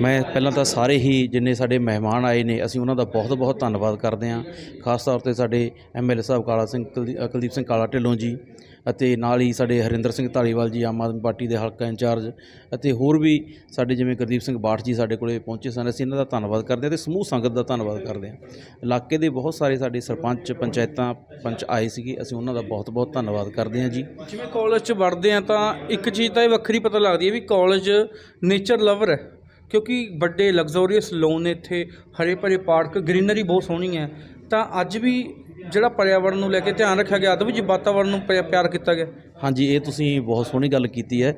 ਮੈਂ ਪਹਿਲਾਂ ਤਾਂ ਸਾਰੇ ਹੀ ਜਿੰਨੇ ਸਾਡੇ ਮਹਿਮਾਨ ਆਏ ਨੇ, ਅਸੀਂ ਉਹਨਾਂ ਦਾ ਬਹੁਤ ਬਹੁਤ ਧੰਨਵਾਦ ਕਰਦੇ ਹਾਂ। ਖਾਸ ਤੌਰ ਤੇ ਸਾਡੇ ਐਮਐਲਏ ਸਾਹਿਬ ਕਾਲਾ ਸਿੰਘ, ਕੁਲਦੀ- ਕੁਲਦੀਪ ਸਿੰਘ ਕਾਲਾ ਢਿੱਲੋਂ ਜੀ ਅਤੇ ਨਾਲ ਹੀ ਸਾਡੇ ਹਰਿੰਦਰ ਸਿੰਘ ਢਾਲੀਵਾਲ ਜੀ, ਆਮ ਆਦਮੀ ਪਾਰਟੀ ਦੇ ਹਲਕਾ ਇੰਚਾਰਜ ਅਤੇ ਹੋਰ ਵੀ ਸਾਡੇ ਜਿਵੇਂ ਗੁਰਦੀਪ ਸਿੰਘ ਬਾਠ ਜੀ ਸਾਡੇ ਕੋਲੇ ਪਹੁੰਚੇ ਸਨ, ਅਸੀਂ ਇਹਨਾਂ ਦਾ ਧੰਨਵਾਦ ਕਰਦੇ ਹਾਂ ਤੇ ਸਮੂਹ ਸੰਗਤ ਦਾ ਧੰਨਵਾਦ ਕਰਦੇ ਹਾਂ। ਇਲਾਕੇ ਦੇ ਬਹੁਤ ਸਾਰੇ ਸਾਡੇ ਸਰਪੰਚ, ਪੰਚਾਇਤਾਂ, ਪੰਚ ਆਏ ਸੀਗੇ, ਅਸੀਂ ਉਹਨਾਂ ਦਾ ਬਹੁਤ ਬਹੁਤ ਧੰਨਵਾਦ ਕਰਦੇ ਹਾਂ ਜੀ। ਜਿਵੇਂ ਕਾਲਜ 'ਚ ਵੜਦੇ ਆ ਤਾਂ ਇੱਕ ਚੀਜ਼ ਤਾਂ ਇਹ ਵੱਖਰੀ ਪਤਾ ਲੱਗਦੀ ਹੈ ਵੀ ਕਾਲਜ ਨੇਚਰ ਲਵਰ ਹੈ, ਕਿਉਂਕਿ ਵੱਡੇ ਲਗਜ਼ਰੀਅਸ ਲੋਨ ਇੱਥੇ, ਹਰੇ ਭਰੇ ਪਾਰਕ ਗ੍ਰੀਨਰੀ ਬਹੁਤ ਸੋਹਣੀ ਹੈ। ਤਾਂ ਅੱਜ ਵੀ ਜਿਹੜਾ ਪਰਿਆਵਰਨ ਨੂੰ ਲੈ ਕੇ ਧਿਆਨ ਰੱਖਿਆ ਗਿਆ ਤਾਂ ਵੀ ਜੀ ਵਾਤਾਵਰਨ ਨੂੰ ਪਿਆ- ਪਿਆਰ ਕੀਤਾ ਗਿਆ। ਹਾਂਜੀ, ਇਹ ਤੁਸੀਂ ਬਹੁਤ ਸੋਹਣੀ ਗੱਲ ਕੀਤੀ ਹੈ।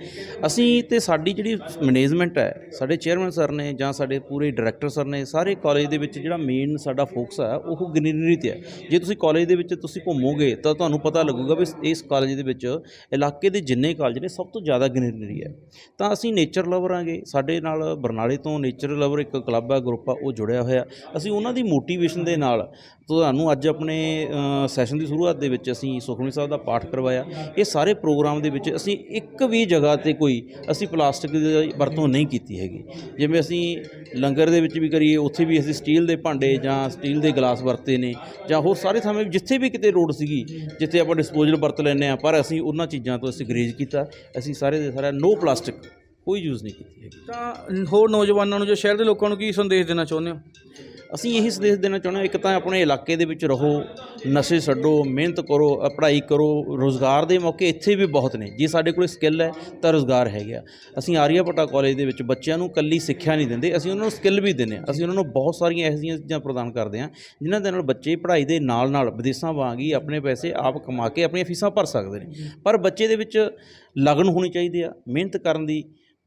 ਅਸੀਂ ਤੇ ਸਾਡੀ ਜਿਹੜੀ ਮੈਨੇਜਮੈਂਟ ਹੈ, ਸਾਡੇ ਚੇਅਰਮੈਨ ਸਰ ਨੇ ਜਾਂ ਸਾਡੇ ਪੂਰੇ ਡਾਇਰੈਕਟਰ ਸਰ ਨੇ, ਸਾਰੇ ਕਾਲਜ ਦੇ ਵਿੱਚ ਜਿਹੜਾ ਮੇਨ ਸਾਡਾ ਫੋਕਸ ਹੈ, ਉਹ ਗ੍ਰੀਨਰੀ ਤੇ ਹੈ। ਜੇ ਤੁਸੀਂ ਕਾਲਜ ਦੇ ਵਿੱਚ ਤੁਸੀਂ ਘੁੰਮੋਗੇ, ਤਾਂ ਤੁਹਾਨੂੰ ਪਤਾ ਲੱਗੂਗਾ ਵੀ ਇਸ ਕਾਲਜ ਦੇ ਵਿੱਚ ਇਲਾਕੇ ਦੇ ਜਿੰਨੇ ਕਾਲਜ ਨੇ, ਸਭ ਤੋਂ ਜ਼ਿਆਦਾ ਗ੍ਰੀਨਰੀ ਹੈ। ਤਾਂ ਅਸੀਂ ਨੇਚਰ ਲਵਰ ਆਂਗੇ ਸਾਡੇ ਨਾਲ ਬਰਨਾਲੇ ਤੋਂ ਨੇਚਰ ਲਵਰ ਇੱਕ ਕਲੱਬ ਹੈ ਗਰੁੱਪ ਆ, ਉਹ ਜੁੜਿਆ ਹੋਇਆ। ਅਸੀਂ ਉਹਨਾਂ ਦੀ ਮੋਟੀਵੇਸ਼ਨ ਦੇ ਨਾਲ ਤੁਹਾਨੂੰ ਅੱਜ ਆਪਣੇ ਸੈਸ਼ਨ ਦੀ ਸ਼ੁਰੂਆਤ ਦੇ ਵਿੱਚ ਅਸੀਂ ਸੁਖਮਨੀ ਸਾਹਿਬ ਦਾ ਪਾਠ ਕਰਵਾਇਆ। ਇਹ ਸਾਰੇ ਸਾਰੇ ਪ੍ਰੋਗਰਾਮ ਦੇ ਵਿੱਚ ਅਸੀਂ ਇੱਕ ਵੀ ਜਗ੍ਹਾ ਤੇ ਕੋਈ ਅਸੀਂ ਪਲਾਸਟਿਕ ਦੀ ਵਰਤੋਂ ਨਹੀਂ ਕੀਤੀ ਹੈਗੀ। ਜਿਵੇਂ ਅਸੀਂ ਲੰਗਰ ਦੇ ਵਿੱਚ ਵੀ ਕਰੀਏ, ਉੱਥੇ ਵੀ ਅਸੀਂ ਸਟੀਲ ਦੇ ਭਾਂਡੇ ਜਾਂ ਸਟੀਲ ਦੇ ਗਲਾਸ ਵਰਤੇ ਨੇ ਜਾਂ ਹੋਰ ਸਾਰੇ ਥਾਵੇਂ ਜਿੱਥੇ ਵੀ ਕਿਤੇ ਰੋਡ ਸੀਗੀ, ਜਿੱਥੇ ਆਪਾਂ ਡਿਸਪੋਜ਼ਲ ਵਰਤ ਲੈਂਦੇ ਆ ਪਰ ਅਸੀਂ ਉਹਨਾਂ ਚੀਜ਼ਾਂ ਤੋਂ ਅਸੀਂ ਗਰੇਜ ਕੀਤਾ। ਅਸੀਂ ਸਾਰੇ ਦੇ ਸਾਰਾ ਨੋ ਪਲਾਸਟਿਕ ਕੋਈ ਯੂਜ਼ ਨਹੀਂ ਕੀਤੀ ਹੈਗੀ। ਤਾਂ ਹੋਰ ਨੌਜਵਾਨਾਂ ਨੂੰ ਜੋ ਸ਼ਹਿਰ ਦੇ ਲੋਕਾਂ ਨੂੰ ਕੀ ਸੰਦੇਸ਼ ਦੇਣਾ ਚਾਹੁੰਦੇ ਹੋ? ਅਸੀਂ ਇਹੀ ਸੰਦੇਸ਼ ਦੇਣਾ ਚਾਹੁੰਦੇ ਹਾਂ, ਇੱਕ ਤਾਂ ਆਪਣੇ ਇਲਾਕੇ ਦੇ ਵਿੱਚ ਰਹੋ, ਨਸ਼ੇ ਛੱਡੋ, ਮਿਹਨਤ ਕਰੋ ਪੜ੍ਹਾਈ ਕਰੋ, ਰੋਜ਼ਗਾਰ ਦੇ ਮੌਕੇ ਇੱਥੇ ਵੀ ਬਹੁਤ ਨੇ। ਜੇ ਸਾਡੇ ਕੋਲ ਸਕਿੱਲ ਹੈ, ਤਾਂ ਰੋਜ਼ਗਾਰ ਹੈਗਾ ਅਸੀਂ ਆਰੀਆ ਭੱਟਾ ਕਾਲਜ ਦੇ ਵਿੱਚ ਬੱਚਿਆਂ ਨੂੰ ਕੱਲੀ ਸਿੱਖਿਆ ਨਹੀਂ ਦਿੰਦੇ, ਅਸੀਂ ਉਹਨਾਂ ਨੂੰ ਸਕਿੱਲ ਵੀ ਦਿੰਦੇ ਹਾਂ। ਅਸੀਂ ਉਹਨਾਂ ਨੂੰ ਬਹੁਤ ਸਾਰੀਆਂ ਇਹੋ ਜਿਹੀਆਂ ਚੀਜ਼ਾਂ ਪ੍ਰਦਾਨ ਕਰਦੇ ਹਾਂ, ਜਿਨ੍ਹਾਂ ਦੇ ਨਾਲ ਬੱਚੇ ਪੜ੍ਹਾਈ ਦੇ ਨਾਲ ਨਾਲ ਵਿਦੇਸ਼ਾਂ ਵਾਂਗ ਹੀ ਆਪਣੇ ਪੈਸੇ ਆਪ ਕਮਾ ਕੇ ਆਪਣੀਆਂ ਫੀਸਾਂ ਭਰ ਸਕਦੇ ਨੇ। ਪਰ ਬੱਚੇ ਦੇ ਵਿੱਚ ਲਗਨ ਹੋਣੀ ਚਾਹੀਦੀ ਆ, ਮਿਹਨਤ ਕਰਨ ਦੀ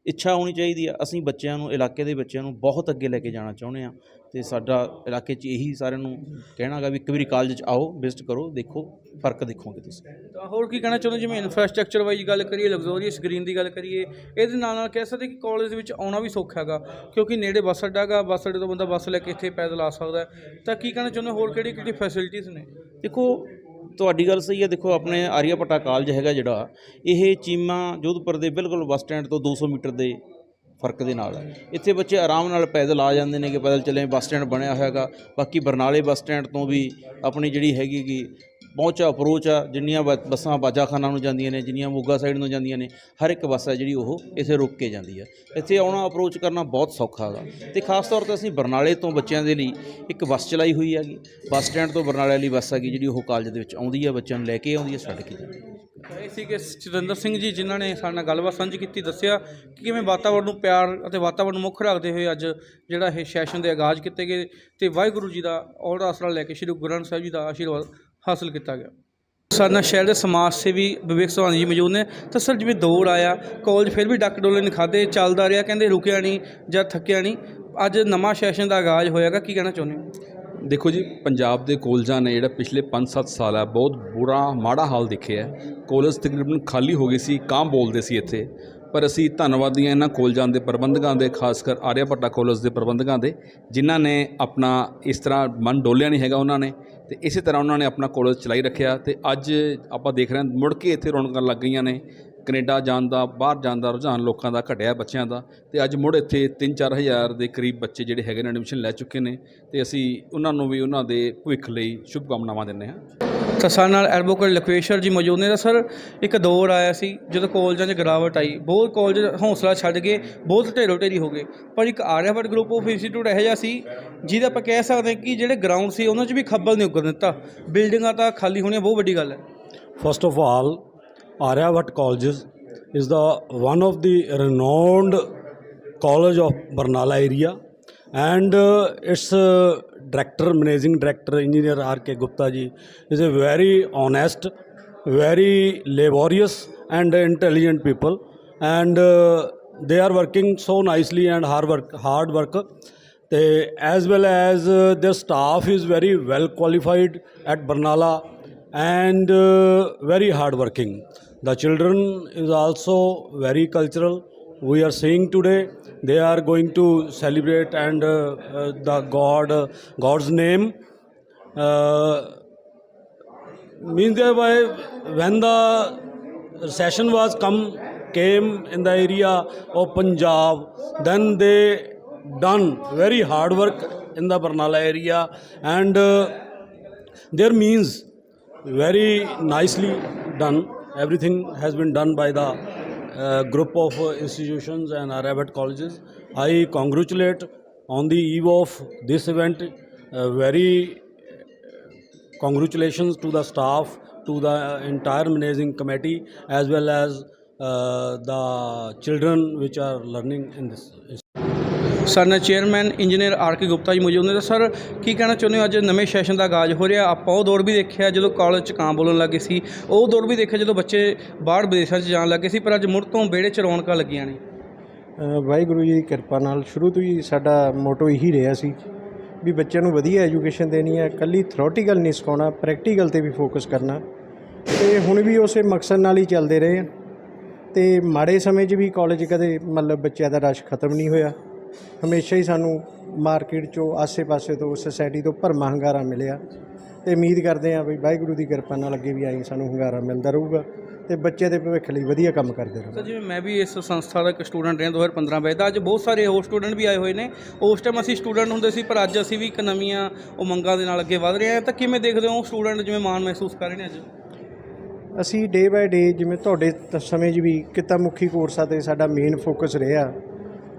ਇੱਛਾ ਹੋਣੀ ਚਾਹੀਦੀ ਆ। ਅਸੀਂ ਬੱਚਿਆਂ ਨੂੰ, ਇਲਾਕੇ ਦੇ ਬੱਚਿਆਂ ਨੂੰ ਬਹੁਤ ਅੱਗੇ ਲੈ ਕੇ ਜਾਣਾ ਚਾਹੁੰਦੇ ਆ ਤੇ ਸਾਡਾ ਇਲਾਕੇ 'ਚ ਇਹੀ ਸਾਰਿਆਂ ਨੂੰ ਕਹਿਣਾ ਗਾ ਵੀ ਇੱਕ ਵਾਰੀ ਕਾਲਜ 'ਚ ਆਓ ਵਿਜ਼ਿਟ ਕਰੋ ਦੇਖੋ ਫ਼ਰਕ ਦੇਖੋਗੇ ਤੁਸੀਂ। ਤਾਂ ਹੋਰ ਕੀ ਕਹਿਣਾ ਚਾਹੁੰਦੇ ਜਿਵੇਂ ਇਨਫਰਾਸਟ੍ਰਕਚਰ ਵਾਈਜ਼ ਗੱਲ ਕਰੀਏ ਲਗਜ਼ਰੀਅਸ ਗ੍ਰੀਨ ਦੀ ਗੱਲ ਕਰੀਏ ਇਹਦੇ ਨਾਲ ਨਾਲ ਕਹਿ ਸਕਦੇ ਕਿ ਕਾਲਜ ਦੇ ਵਿੱਚ ਆਉਣਾ ਵੀ ਸੌਖਾ ਹੈਗਾ ਕਿਉਂਕਿ ਨੇੜੇ ਬੱਸ ਅੱਡਾ ਗਾ ਬੱਸ ਅੱਡੇ ਤੋਂ ਬੰਦਾ ਬੱਸ ਲੈ ਕੇ ਇੱਥੇ ਪੈਦਲ ਆ ਸਕਦਾ। ਤਾਂ ਕੀ ਕਹਿਣਾ ਚਾਹੁੰਦੇ ਹੋਰ ਕਿਹੜੀ ਕਿਹੜੀ ਫੈਸਿਲਿਟੀਆਂ ਨੇ? ਦੇਖੋ ਤੁਹਾਡੀ ਗੱਲ ਸਹੀ ਹੈ। ਦੇਖੋ ਆਪਣੇ ਆਰੀਆਪਟਾ ਕਾਲਜ ਹੈਗਾ ਜਿਹੜਾ ਇਹ ਚੀਮਾ ਜੋਧਪੁਰ ਦੇ ਬਿਲਕੁਲ ਬੱਸ ਸਟੈਂਡ ਤੋਂ 200 ਮੀਟਰ ਦੇ ਫ਼ਰਕ ਦੇ ਨਾਲ। ਹੈ ਇੱਥੇ ਬੱਚੇ ਆਰਾਮ ਨਾਲ ਪੈਦਲ ਆ ਜਾਂਦੇ ਨੇ ਕਿ ਪੈਦਲ ਚਲੇ, ਬੱਸ ਸਟੈਂਡ ਬਣਿਆ ਹੋਇਆ ਬਾਕੀ ਬਰਨਾਲੇ ਬੱਸ ਸਟੈਂਡ ਤੋਂ ਵੀ ਆਪਣੀ ਜਿਹੜੀ ਹੈਗੀ ਗੀ ਪਹੁੰਚ ਅਪਰੋਚ ਆ, ਜਿੰਨੀਆਂ ਬ- ਬੱਸਾਂ ਬਾਜਾਖਾਨਾ ਨੂੰ ਜਾਂਦੀਆਂ ਨੇ, ਜਿੰਨੀਆਂ ਮੋਗਾ ਸਾਈਡ ਨੂੰ ਜਾਂਦੀਆਂ ਨੇ, ਹਰ ਇੱਕ ਬੱਸ ਆ ਜਿਹੜੀ ਉਹ ਇੱਥੇ ਰੁਕ ਕੇ ਜਾਂਦੀ ਆ। ਇੱਥੇ ਆਉਣਾ ਅਪਰੋਚ ਕਰਨਾ ਬਹੁਤ ਸੌਖਾ ਹੈਗਾ ਤੇ ਖਾਸ ਤੌਰ ਤੇ ਅਸੀਂ ਬਰਨਾਲੇ ਤੋਂ ਬੱਚਿਆਂ ਦੇ ਲਈ ਇੱਕ ਬੱਸ ਚਲਾਈ ਹੋਈ ਹੈਗੀ। ਬੱਸ ਸਟੈਂਡ ਤੋਂ ਬਰਨਾਲੇ ਵਾਲੀ ਬੱਸ ਹੈਗੀ ਜਿਹੜੀ ਉਹ ਕਾਲਜ ਦੇ ਵਿੱਚ ਆਉਂਦੀ ਆ, ਬੱਚਿਆਂ ਨੂੰ ਲੈ ਕੇ ਆਉਂਦੀ ਹੈ ਛੱਡ ਕੇ ਜਾਂਦੀ ਹੈ ਇਹ ਸੀਗੇ ਚਰਿੰਦਰ ਸਿੰਘ ਜੀ, ਜਿਨ੍ਹਾਂ ਨੇ ਸਾਡੇ ਨਾਲ ਗੱਲਬਾਤ ਸਾਂਝੀ ਕੀਤੀ, ਦੱਸਿਆ ਕਿ ਕਿਵੇਂ ਵਾਤਾਵਰਣ ਨੂੰ ਪਿਆਰ ਅਤੇ ਵਾਤਾਵਰਣ ਨੂੰ ਮੁੱਖ ਰੱਖਦੇ ਹੋਏ ਅੱਜ ਜਿਹੜਾ ਇਹ ਸੈਸ਼ਨ ਦੇ ਆਗਾਜ਼ ਕੀਤੇ ਗਏ ਤੇ ਵਾਹਿਗੁਰੂ ਜੀ ਦਾ ਔਰ ਆਸਰਾ ਲੈ ਕੇ ਸ੍ਰੀ ਗੁਰੂ ਗ੍ਰੰਥ ਸਾਹਿਬ ਜੀ ਦਾ ਆਸ਼ੀਰਵਾਦ ਹਾਸਲ ਕੀਤਾ ਗਿਆ। ਸਾਡੇ ਨਾਲ ਸ਼ਹਿਰ ਦੇ ਸਮਾਜ ਸੇਵੀ ਵਿਵੇਕ ਸਵਾਨ ਜੀ ਮੌਜੂਦ ਨੇ। ਤਾਂ ਸਰ, ਜਿਵੇਂ ਦੌੜ ਆਇਆ, ਕਾਲਜ ਫਿਰ ਵੀ ਡੱਕ ਡੋਲੇ ਨਹੀਂ ਖਾਦੇ ਚੱਲਦਾ ਰਿਹਾ, ਕਹਿੰਦੇ ਰੁਕਿਆ ਨਹੀਂ ਜਾਂ ਥੱਕਿਆ ਨਹੀਂ। ਅੱਜ ਨਵਾਂ ਸੈਸ਼ਨ ਦਾ ਆਗਾਜ਼ ਹੋਇਆਗਾ, ਕੀ ਕਹਿਣਾ ਚਾਹੁੰਦੇ ਹੋ? ਦੇਖੋ ਜੀ, ਪੰਜਾਬ ਦੇ ਕੋਲਜਾਂ ਨੇ ਜਿਹੜਾ ਪਿਛਲੇ 5-7 ਸਾਲ ਹੈ ਬਹੁਤ ਬੁਰਾ, ਮਾੜਾ ਹਾਲ ਦੇਖਿਆ ਕੋਲਜ ਤਕਰੀਬਨ ਖਾਲੀ ਹੋ ਗਏ ਸੀ, ਕਾਂ ਬੋਲਦੇ ਸੀ ਇੱਥੇ। ਪਰ ਅਸੀਂ ਧੰਨਵਾਦੀ ਹਾਂ ਇਹਨਾਂ ਕੋਲਜਾਂ ਦੇ ਪ੍ਰਬੰਧਕਾਂ ਦੇ ਖਾਸ ਕਰ ਆਰਿਆ ਭੱਟਾ ਕਾਲਜ ਦੇ ਪ੍ਰਬੰਧਕਾਂ ਦੇ, ਜਿਨ੍ਹਾਂ ਨੇ ਆਪਣਾ ਇਸ ਤਰ੍ਹਾਂ ਮਨ ਡੋਲਿਆ ਨਹੀਂ ਹੈਗਾ ਉਹਨਾਂ ਨੇ ਤੇ ਇਸੇ ਤਰ੍ਹਾਂ ਉਹਨਾਂ ਨੇ ਆਪਣਾ ਕੋਲਜ ਚਲਾਈ ਰੱਖਿਆ ਤੇ ਅੱਜ ਆਪਾਂ ਦੇਖ ਰਹੇ ਹਾਂ, ਮੁੜ ਕੇ ਇੱਥੇ ਰੌਣਕਾਂ ਲੱਗ ਗਈਆਂ ਨੇ। ਕੈਨੇਡਾ ਜਾਣ ਦਾ ਬਾਹਰ ਜਾਣ ਦਾ ਰੁਝਾਨ ਲੋਕਾਂ ਦਾ ਘਟਿਆ ਬੱਚਿਆਂ ਦਾ ਤੇ ਅੱਜ ਮੁੜ ਇੱਥੇ 3-4 ਹਜ਼ਾਰ ਦੇ ਕਰੀਬ ਬੱਚੇ ਜਿਹੜੇ ਹੈਗੇ ਨੇ ਐਡਮਿਸ਼ਨ ਲੈ ਚੁੱਕੇ ਨੇ ਤੇ ਅਸੀਂ ਉਹਨਾਂ ਨੂੰ ਵੀ ਉਹਨਾਂ ਦੇ ਭਵਿੱਖ ਲਈ ਸ਼ੁਭ ਕਾਮਨਾਵਾਂ ਦਿੰਦੇ ਹਾਂ। ਤਾਂ ਸਾਡੇ ਨਾਲ ਐਡਵੋਕੇਟ ਲਖਵੇਸ਼ਰ ਜੀ ਮੌਜੂਦ ਨੇ। ਤਾਂ ਸਰ ਇੱਕ ਦੌਰ ਆਇਆ ਸੀ ਜਦੋਂ ਕਾਲਜਾਂ 'ਚ ਗਿਰਾਵਟ ਆਈ। ਬਹੁਤ ਕਾਲਜ ਹੌਸਲਾ ਛੱਡ ਕੇ ਬਹੁਤ ਢੇਰੋ ਢੇਰੀ ਹੋ ਗਏ। ਪਰ ਇੱਕ ਆਰਿਆਵਟ ਗਰੁੱਪ ਆਫ ਇੰਸਟੀਚਿਊਟ ਇਹੋ ਜਿਹਾ ਸੀ ਜਿਹਦਾ ਆਪਾਂ ਕਹਿ ਸਕਦੇ ਹਾਂ ਕਿ ਜਿਹੜੇ ਗਰਾਊਂਡ ਸੀ ਉਹਨਾਂ 'ਚ ਵੀ ਖੱਬਲ ਨਹੀਂ ਉੱਗਣ ਦਿੱਤਾ। ਬਿਲਡਿੰਗਾਂ ਤਾਂ ਖਾਲੀ ਹੋਣੀਆਂ ਬਹੁਤ ਵੱਡੀ ਗੱਲ ਹੈ। First of all, Aryabhat Colleges is the one of the renowned college of Barnala area, and uh, its uh, director, managing director, engineer R.K. Gupta ji is a very honest, very laborious, and intelligent people, and uh, they are working so nicely and hard work, hard work. They, as well as uh, their staff is very well qualified at Barnala and uh, very hardworking. The children is also very cultural. We are seeing today they are going to celebrate and uh, uh, the God uh, God's name. Uh, means thereby when the session was come came in the area of Punjab, then they done very hard work in the Barnala area and uh, their means very nicely done. Everything has been done by the uh, group of uh, institutions and Arabic colleges. I congratulate on the eve of this event. Uh, very congratulations to the staff, to the entire managing committee, as well as uh, the children which are learning in this. ਸਾਡੇ ਨਾਲ chairman engineer R K Gupta ji ਮੌਜੂਦ ਨੇ। ਤਾਂ sir, ਕੀ ਕਹਿਣਾ ਚਾਹੁੰਦੇ ਹੋ? ਅੱਜ ਨਵੇਂ ਸੈਸ਼ਨ ਦਾ ਆਗਾਜ਼ ਹੋ ਰਿਹਾ। ਆਪਾਂ ਉਹ ਦੌਰ ਵੀ ਦੇਖਿਆ ਜਦੋਂ ਕਾਲਜ 'ਚ ਕਾਂ ਬੋਲਣ ਲੱਗੇ ਸੀ। ਉਹ ਦੌਰ ਵੀ ਦੇਖਿਆ ਜਦੋਂ ਬੱਚੇ ਬਾਹਰ ਵਿਦੇਸ਼ਾਂ 'ਚ ਜਾਣ ਲੱਗੇ ਸੀ, ਪਰ ਅੱਜ ਮੁੜ ਤੋਂ ਵਿਹੜੇ 'ਚ ਰੌਣਕਾਂ ਲੱਗੀਆਂ ਨੇ। ਵਾਹਿਗੁਰੂ ਜੀ ਦੀ ਕਿਰਪਾ ਨਾਲ ਸ਼ੁਰੂ ਤੋਂ ਹੀ ਸਾਡਾ ਮੋਟੋ ਇਹੀ ਰਿਹਾ ਸੀ ਵੀ ਬੱਚਿਆਂ ਨੂੰ ਵਧੀਆ ਐਜੂਕੇਸ਼ਨ ਦੇਣੀ ਹੈ ਕੱਲੀ ਥਿਓਰਟੀਕਲ ਨਹੀਂ ਸਿਖਾਉਣਾ, ਪ੍ਰੈਕਟੀਕਲ ਤੇ ਵੀ ਫੋਕਸ ਕਰਨਾ। ਤੇ ਹੁਣ ਵੀ ਉਸੇ ਮਕਸਦ ਨਾਲ ਹੀ ਚੱਲਦੇ ਰਹੇ ਆ। ਤੇ ਮਾੜੇ ਸਮੇਂ 'ਚ ਵੀ ਕਾਲਜ ਕਦੇ ਮਤਲਬ ਬੱਚਿਆਂ ਦਾ ਰਸ਼ ਖਤਮ ਨਹੀਂ ਹੋਇਆ। ਹਮੇਸ਼ਾ ਹੀ ਸਾਨੂੰ ਮਾਰਕੀਟ 'ਚੋਂ ਆਸੇ-ਪਾਸੇ ਤੋਂ ਸੋਸਾਇਟੀ ਤੋਂ ਭਰਮਾ ਹੰਗਾਰਾ ਮਿਲਿਆ। ਤੇ ਉਮੀਦ ਕਰਦੇ ਹਾਂ ਵੀ ਵਾਹਿਗੁਰੂ ਦੀ ਕਿਰਪਾ ਨਾਲ ਅੱਗੇ ਵੀ ਆਈ ਸਾਨੂੰ ਹੰਗਾਰਾ ਮਿਲਦਾ ਰਹੂਗਾ ਤੇ ਬੱਚੇ ਦੇ ਭਵਿੱਖ ਲਈ ਵਧੀਆ ਕੰਮ ਕਰਦੇ ਰਹੋ। ਸਰ ਜਿਵੇਂ ਮੈਂ ਵੀ ਇਸ ਸੰਸਥਾ ਦਾ ਇੱਕ ਸਟੂਡੈਂਟ ਰਿਹਾ 2015 ਵਿੱਚ ਤਾਂ ਅੱਜ ਬਹੁਤ ਸਾਰੇ ਹੋਰ ਸਟੂਡੈਂਟ ਵੀ ਆਏ ਹੋਏ ਨੇ। ਉਸ ਟਾਈਮ ਅਸੀਂ ਸਟੂਡੈਂਟ ਹੁੰਦੇ ਸੀ ਪਰ ਅੱਜ ਅਸੀਂ ਵੀ ਇੱਕ ਨਵੀਆਂ ਉਮੰਗਾਂ ਦੇ ਨਾਲ ਅੱਗੇ ਵਧ ਰਹੇ ਹਾਂ। ਤਾਂ ਕਿਵੇਂ ਦੇਖਦੇ ਹੋ ਸਟੂਡੈਂਟ ਜਿਵੇਂ ਮਾਣ ਮਹਿਸੂਸ ਕਰ ਰਹੇ ਨੇ ਅੱਜ? ਅਸੀਂ ਡੇ ਬਾਏ ਡੇ ਜਿਵੇਂ ਤੁਹਾਡੇ ਤ- ਸਮੇਂ 'ਚ ਵੀ ਕਿੱਤਾ ਮੁਖੀ ਕੋਰਸਾਂ ਤੇ ਸਾਡਾ ਮੇਨ ਫੋਕਸ ਰਿਹਾ।